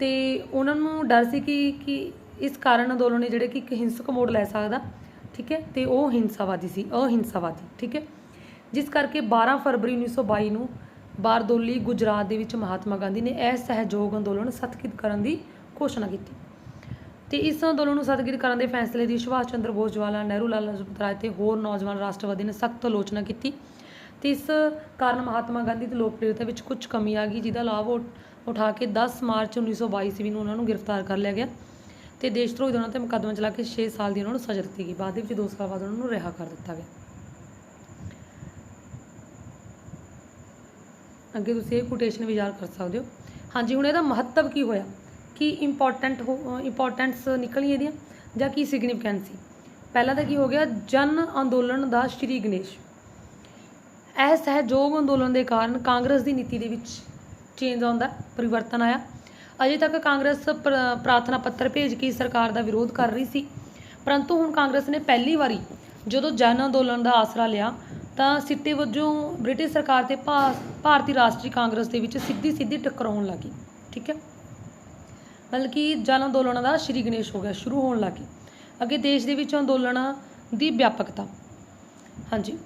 ਤੇ ਉਹਨਾਂ ਨੂੰ ਡਰ ਸੀ ਕਿ ਕਿ ਇਸ ਕਾਰਨ ਅੰਦੋਲਨ ਨੇ ਜਿਹੜੇ ਕਿ ਇੱਕ ਹਿੰਸਕ ਮੋੜ ਲੈ ਸਕਦਾ, ਠੀਕ ਹੈ, ਤੇ ਉਹ ਹਿੰਸਾਵਾਦੀ ਸੀ, ਅਹਿੰਸਾਵਾਦੀ, ਠੀਕ ਹੈ। ਜਿਸ ਕਰਕੇ 12 ਫਰਵਰੀ 1922 ਨੂੰ ਬਾਰਦੋਲੀ ਗੁਜਰਾਤ ਦੇ ਵਿੱਚ ਮਹਾਤਮਾ ਗਾਂਧੀ ਨੇ ਇਹ ਸਹਿਯੋਗ ਅੰਦੋਲਨ ਸਥਗਿਤ ਕਰਨ ਦੀ ਘੋਸ਼ਣਾ ਕੀਤੀ। ਤੇ ਇਸ ਅੰਦੋਲਨ ਨੂੰ ਸਥਗਿਤ ਕਰਨ ਦੇ ਫੈਸਲੇ ਦੀ ਸੁਭਾਸ਼ ਚੰਦਰ ਬੋਸ ਜਵਾਹਰ ਲਾਲ ਨਹਿਰੂ, ਲਾਲਾ ਲਾਜਪਤ ਰਾਏ ਤੇ ਹੋਰ ਨੌਜਵਾਨ ਰਾਸ਼ਟਰਵਾਦੀ ਨੇ ਸਖਤ ਆਲੋਚਨਾ ਕੀਤੀ। ਤੇ ਇਸ ਕਾਰਨ ਮਹਾਤਮਾ ਗਾਂਧੀ ਦੀ ਲੋਕਪ੍ਰਿਯਤਾ ਵਿੱਚ ਕੁਝ ਕਮੀ ਆ ਗਈ, ਜਿਹਦਾ ਲਾਭ ਉਠਾ ਕੇ 10 ਮਾਰਚ 1922 ਈਸਵੀ ਨੂੰ ਉਹਨਾਂ ਨੂੰ ਗ੍ਰਿਫਤਾਰ ਕਰ ਲਿਆ ਗਿਆ ਤੇ ਦੇਸ਼ ਧਰੋਹੀ ਦੇ ਉਹਨਾਂ ਤੇ ਮੁਕੱਦਮਾ ਚਲਾ ਕੇ 6 ਸਾਲ ਦੀ ਉਹਨਾਂ ਨੂੰ ਸਜ਼ਾ ਦਿੱਤੀ ਗਈ। ਬਾਅਦ ਵਿੱਚ 2 ਸਾਲ ਬਾਅਦ ਉਹਨਾਂ ਨੂੰ ਰਿਹਾ ਕਰ ਦਿੱਤਾ ਗਿਆ। ਅੱਗੇ ਤੁਸੀਂ ਇਹ ਕੋਟੇਸ਼ਨ ਵੀ ਯਾਦ ਕਰ ਸਕਦੇ ਹੋ। ਹਾਂਜੀ, ਹੁਣ ਇਹਦਾ ਮਹੱਤਵ ਕੀ ਹੋਇਆ? ਕੀ ਇੰਪੋਰਟੈਂਟ ਇੰਪੋਰਟੈਂਟਸ ਨਿਕਲੀ ਇਹਦੀਆਂ ਜਾਂ ਕੀ ਸਿਗਨੀਫੀਕੈਂਸ ਸੀ? ਪਹਿਲਾ ਤਾਂ ਕੀ ਹੋ ਗਿਆ, ਜਨ ਅੰਦੋਲਨ ਦਾ ਸ਼੍ਰੀ ਗਣੇਸ਼। ਇਹ ਸਹਿਯੋਗ ਅੰਦੋਲਨ ਦੇ ਕਾਰਨ ਕਾਂਗਰਸ ਦੀ ਨੀਤੀ ਦੇ ਵਿੱਚ ਚੇਂਜ ਆਉਂਦਾ ਪਰਿਵਰਤਨ ਆਇਆ। ਅਜੇ ਤੱਕ ਕਾਂਗਰਸ ਪ੍ਰ- ਪ੍ਰਾਰਥਨਾ ਪੱਤਰ ਭੇਜ ਕੇ ਸਰਕਾਰ ਦਾ ਵਿਰੋਧ ਕਰ ਰਹੀ ਸੀ। ਪਰੰਤੂ ਹੁਣ ਕਾਂਗਰਸ ਨੇ ਪਹਿਲੀ ਵਾਰੀ ਜਦੋਂ ਜਨ ਅੰਦੋਲਨ ਦਾ ਆਸਰਾ ਲਿਆ ਤਾਂ ਸਿੱਟੇ ਵਜੋਂ ਬ੍ਰਿਟਿਸ਼ ਸਰਕਾਰ ਤੇ ਭਾ- ਭਾਰਤੀ ਰਾਸ਼ਟਰੀ ਕਾਂਗਰਸ ਦੇ ਵਿੱਚ ਸਿੱਧੀ ਸਿੱਧੀ ਟੱਕਰ ਟਕਰਾਉਣ ਲੱਗੀ ਠੀਕ ਹੈ? ਮਤਲਬ ਕਿ ਜਨ ਅੰਦੋਲਨਾਂ ਦਾ ਸ਼੍ਰੀ ਗਣੇਸ਼ ਹੋ ਗਿਆ ਸ਼ੁਰੂ ਹੋਣ ਲੱਗੇ। ਅੱਗੇ ਦੇਸ਼ ਦੇ ਵਿੱਚ ਅੰਦੋਲਨਾਂ ਦੀ ਵਿਆਪਕਤਾ। ਹਾਂਜੀ।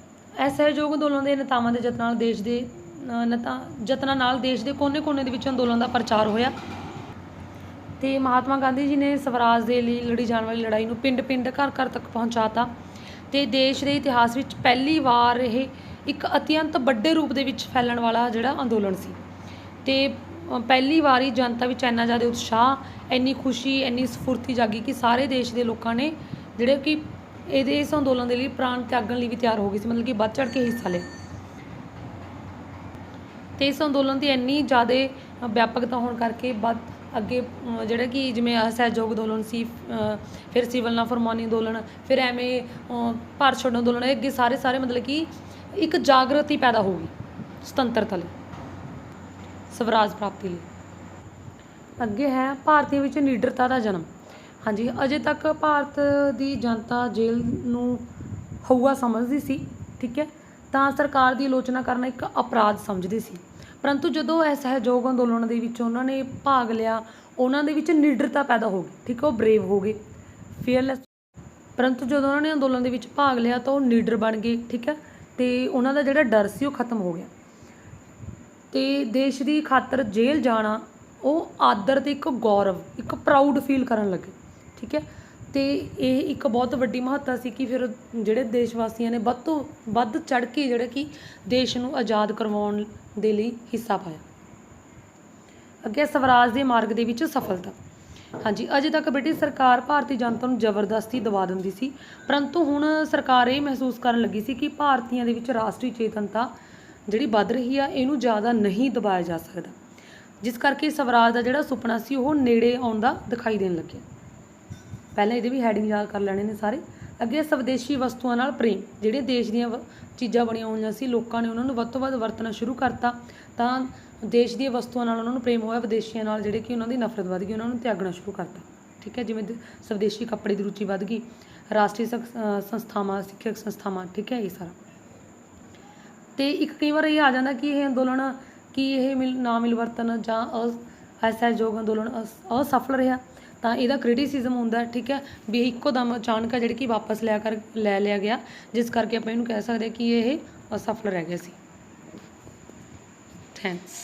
ਇਹ ਸਹਿਯੋਗ ਅੰਦੋਲਨ ਦੇ ਨੇਤਾਵਾਂ ਦੇ ਯਤਨਾਂ ਨਾਲ ਦੇਸ਼ ਦੇ ਅ, ਨੇਤਾ ਯਤਨਾਂ ਨਾਲ ਦੇਸ਼ ਦੇ ਕੋਨੇ-ਕੋਨੇ ਦੇ ਵਿੱਚ ਅੰਦੋਲਨ ਦਾ ਪ੍ਰਚਾਰ ਹੋਇਆ। ਤੇ ਮਹਾਤਮਾ ਗਾਂਧੀ ਜੀ ਨੇ ਸਵਰਾਜ ਦੇ ਲਈ ਲੜੀ ਜਾਣ ਵਾਲੀ ਲੜਾਈ ਨੂੰ ਪਿੰਡ-ਪਿੰਡ ਘਰ-ਘਰ ਤੱਕ ਪਹੁੰਚਾਤਾ ਤੇ ਦੇਸ਼ ਦੇ ਇਤਿਹਾਸ ਵਿੱਚ ਪਹਿਲੀ ਵਾਰ ਇਹ ਇੱਕ ਅਤਿਅੰਤ ਵੱਡੇ ਰੂਪ ਦੇ ਵਿੱਚ ਫੈਲਣ ਵਾਲਾ ਜਿਹੜਾ ਅੰਦੋਲਨ ਸੀ। ਤੇ ਅ, ਪਹਿਲੀ ਵਾਰੀ ਜਨਤਾ ਵਿੱਚ ਇੰਨਾ ਜ਼ਿਆਦਾ ਉਤਸ਼ਾਹ ਇੰਨੀ ਖੁਸ਼ੀ ਇੰਨੀ ਸਫੁਰਤੀ ਜਾਗੀ ਕਿ ਸਾਰੇ ਦੇਸ਼ ਦੇ ਲੋਕਾਂ ਨੇ ਜਿਹੜੇ ਕਿ ਇਹਦੇ ਇਸ ਅੰਦੋਲਨ ਦੇ ਲਈ ਪ੍ਰਾਣ ਤਿਆਗਣ ਲਈ ਵੀ ਤਿਆਰ ਹੋ ਗਏ ਸੀ ਮਤਲਬ ਕਿ ਵੱਧ ਚੜ੍ਹ ਕੇ ਹਿੱਸਾ ਲਏ। ਤੇ ਇਸ ਅੰਦੋਲਨ ਦੀ ਇੰਨੀ ਜ਼ਿਆਦਾ ਵਿਆਪਕਤਾ ਹੋਣ ਕਰਕੇ ਵੱਧ ਅੱਗੇ ਜਿਹੜਾ ਕਿ ਜਿਵੇਂ ਸਹਿਯੋਗ ਅੰਦੋਲਨ ਸੀ ਫਿਰ ਸਿਵਲ ਨਾ ਫਰਮਾਨੀ ਅੰਦੋਲਨ, ਫਿਰ ਐਵੇਂ ਭਾਰਤ ਛੋੜੋ ਅੰਦੋਲਨ, ਇਹ ਅੱਗੇ ਸਾਰੇ ਸਾਰੇ ਮਤਲਬ ਕਿ ਇੱਕ ਜਾਗਰਤੀ ਪੈਦਾ ਹੋ ਗਈ ਸੁਤੰਤਰਤਾ ਲਈ, ਸਵਰਾਜ ਪ੍ਰਾਪਤੀ ਲਈ। ਅੱਗੇ ਹੈ ਭਾਰਤੀਆਂ ਵਿੱਚ ਨਿਡਰਤਾ ਦਾ ਜਨਮ। ਹਾਂਜੀ, ਅਜੇ ਤੱਕ ਭਾਰਤ ਦੀ ਜਨਤਾ ਜੇਲ੍ਹ ਨੂੰ ਹਊਆ ਸਮਝਦੀ ਸੀ, ਠੀਕ ਹੈ? ਤਾਂ ਸਰਕਾਰ ਦੀ ਆਲੋਚਨਾ ਕਰਨਾ ਇੱਕ ਅਪਰਾਧ ਸਮਝਦੀ ਸੀ। ਪਰੰਤੂ ਜਦੋਂ ਇਹ ਸਹਿਯੋਗ ਅੰਦੋਲਨ ਦੇ ਵਿੱਚ ਉਹਨਾਂ ਨੇ ਭਾਗ ਲਿਆ, ਉਹਨਾਂ ਦੇ ਵਿੱਚ ਨਿਡਰਤਾ ਪੈਦਾ ਹੋ ਗਈ, ਠੀਕ ਹੈ ਉਹ ਬਰੇਵ ਹੋ ਗਏ ਫੀਅਰਲੈਸ ਪਰੰਤੂ ਜਦੋਂ ਉਹਨਾਂ ਨੇ ਅੰਦੋਲਨ ਦੇ ਵਿੱਚ ਭਾਗ ਲਿਆ ਤਾਂ ਉਹ ਨੀਡਰ ਬਣ ਗਏ, ਠੀਕ ਹੈ ਤੇ ਉਹਨਾਂ ਦਾ ਜਿਹੜਾ ਡਰ ਸੀ ਉਹ ਖਤਮ ਹੋ ਗਿਆ। ਤੇ ਦੇਸ਼ ਦੀ ਖਾਤਰ ਜੇਲ੍ਹ ਜਾਣਾ, ਉਹ ਆਦਰ ਤੇ ਇੱਕ ਗੌਰਵ, ਇੱਕ ਪ੍ਰਾਊਡ ਫੀਲ ਕਰਨ ਲੱਗੇ, ਠੀਕ ਹੈ ਤੇ ਇਹ ਇੱਕ ਬਹੁਤ ਵੱਡੀ ਮਹੱਤਤਾ ਸੀ ਕਿ ਫਿਰ ਜਿਹੜੇ ਦੇਸ਼ ਵਾਸੀਆਂ ਨੇ ਵੱਧ ਤੋਂ ਵੱਧ ਚੜ ਕੇ ਜਿਹੜਾ ਕਿ ਦੇਸ਼ ਨੂੰ ਆਜ਼ਾਦ ਕਰਵਾਉਣ ਦੇ ਲਈ ਹਿੱਸਾ ਪਾਇਆ। ਅੱਗੇ ਸਵਰਾਜ ਦੇ ਮਾਰਗ ਦੇ ਵਿੱਚ ਸਫਲਤਾ। ਹਾਂਜੀ, ਅਜੇ ਤੱਕ ਬ੍ਰਿਟਿਸ਼ ਸਰਕਾਰ ਭਾਰਤੀ ਜਨਤਾ ਨੂੰ ਜ਼ਬਰਦਸਤੀ ਦਬਾ ਦਿੰਦੀ ਸੀ, ਪਰੰਤੂ ਹੁਣ ਸਰਕਾਰ ਇਹ ਮਹਿਸੂਸ ਕਰਨ ਲੱਗੀ ਸੀ ਕਿ ਭਾਰਤੀਆਂ ਦੇ ਵਿੱਚ ਰਾਸ਼ਟਰੀ ਚੇਤਨਤਾ ਜਿਹੜੀ ਵੱਧ ਰਹੀ ਆ, ਇਹਨੂੰ ਜ਼ਿਆਦਾ ਨਹੀਂ ਦਬਾਇਆ ਜਾ ਸਕਦਾ। ਜਿਸ ਕਰਕੇ ਸਵਰਾਜ ਦਾ ਜਿਹੜਾ ਸੁਪਨਾ ਸੀ, ਉਹ ਨੇੜੇ ਆਉਂਦਾ ਦਿਖਾਈ ਦੇਣ ਲੱਗਿਆ। ਪਹਿਲਾਂ ਇਹਦੇ ਵੀ ਹੈਡਿੰਗ ਯਾਦ ਕਰ ਲੈਣੇ ਨੇ ਸਾਰੇ। ਅੱਗੇ ਸਵਦੇਸ਼ੀ ਵਸਤੂਆਂ ਨਾਲ ਪ੍ਰੇਮ। ਜਿਹੜੇ ਦੇਸ਼ ਦੀਆਂ ਵ- ਚੀਜ਼ਾਂ ਬਣੀਆਂ ਹੋਈਆਂ ਸੀ, ਲੋਕਾਂ ਨੇ ਉਹਨਾਂ ਨੂੰ ਵੱਧ ਤੋਂ ਵੱਧ ਵਰਤਣਾ ਸ਼ੁਰੂ ਕਰਤਾ। ਤਾਂ ਦੇਸ਼ ਦੀਆਂ ਵਸਤੂਆਂ ਨਾਲ ਉਹਨਾਂ ਨੂੰ ਪ੍ਰੇਮ ਹੋਇਆ, ਵਿਦੇਸ਼ੀਆਂ ਨਾਲ ਜਿਹੜੇ ਕਿ ਉਹਨਾਂ ਦੀ ਨਫ਼ਰਤ ਵੱਧ ਗਈ, ਉਹਨਾਂ ਨੂੰ ਤਿਆਗਣਾ ਸ਼ੁਰੂ ਕਰਤਾ। ਠੀਕ ਹੈ, ਜਿਵੇਂ ਸਵਦੇਸ਼ੀ ਕੱਪੜੇ ਦੀ ਰੁਚੀ ਵੱਧ ਗਈ, ਰਾਸ਼ਟਰੀ ਸਖ- ਸੰਸਥਾਵਾਂ, ਸਿੱਖਿਅਕ ਸੰਸਥਾਵਾਂ, ਠੀਕ ਹੈ, ਇਹ ਸਾਰਾ। ਤੇ ਇੱਕ ਕਈ ਵਾਰ ਇਹ ਆ ਜਾਂਦਾ ਕਿ ਇਹ ਅੰਦੋਲਨ, ਕਿ ਇਹ ਮਿਲ ਨਾ ਮਿਲਵਰਤਨ ਜਾਂ ਅ- ਅਸਹਿਯੋਗ ਅੰਦੋਲਨ ਅਸ- ਅਸਫਲ ਰਿਹਾ। ਤਾਂ ਇਹਦਾ ਕ੍ਰਿਟਿਸਿਜ਼ਮ ਹੁੰਦਾ ਠੀਕ ਹੈ, ਵੀ ਇੱਕੋ ਦਮ ਅਚਾਨਕ ਆ ਜਿਹੜੀ ਕਿ ਵਾਪਸ ਲਿਆ ਕਰ, ਲੈ ਲਿਆ ਗਿਆ, ਜਿਸ ਕਰਕੇ ਆਪਾਂ ਇਹਨੂੰ ਕਹਿ ਸਕਦੇ ਕਿ ਇਹ ਅਸਫਲ ਰਹਿ ਗਿਆ ਸੀ। ਥੈਂਕਸ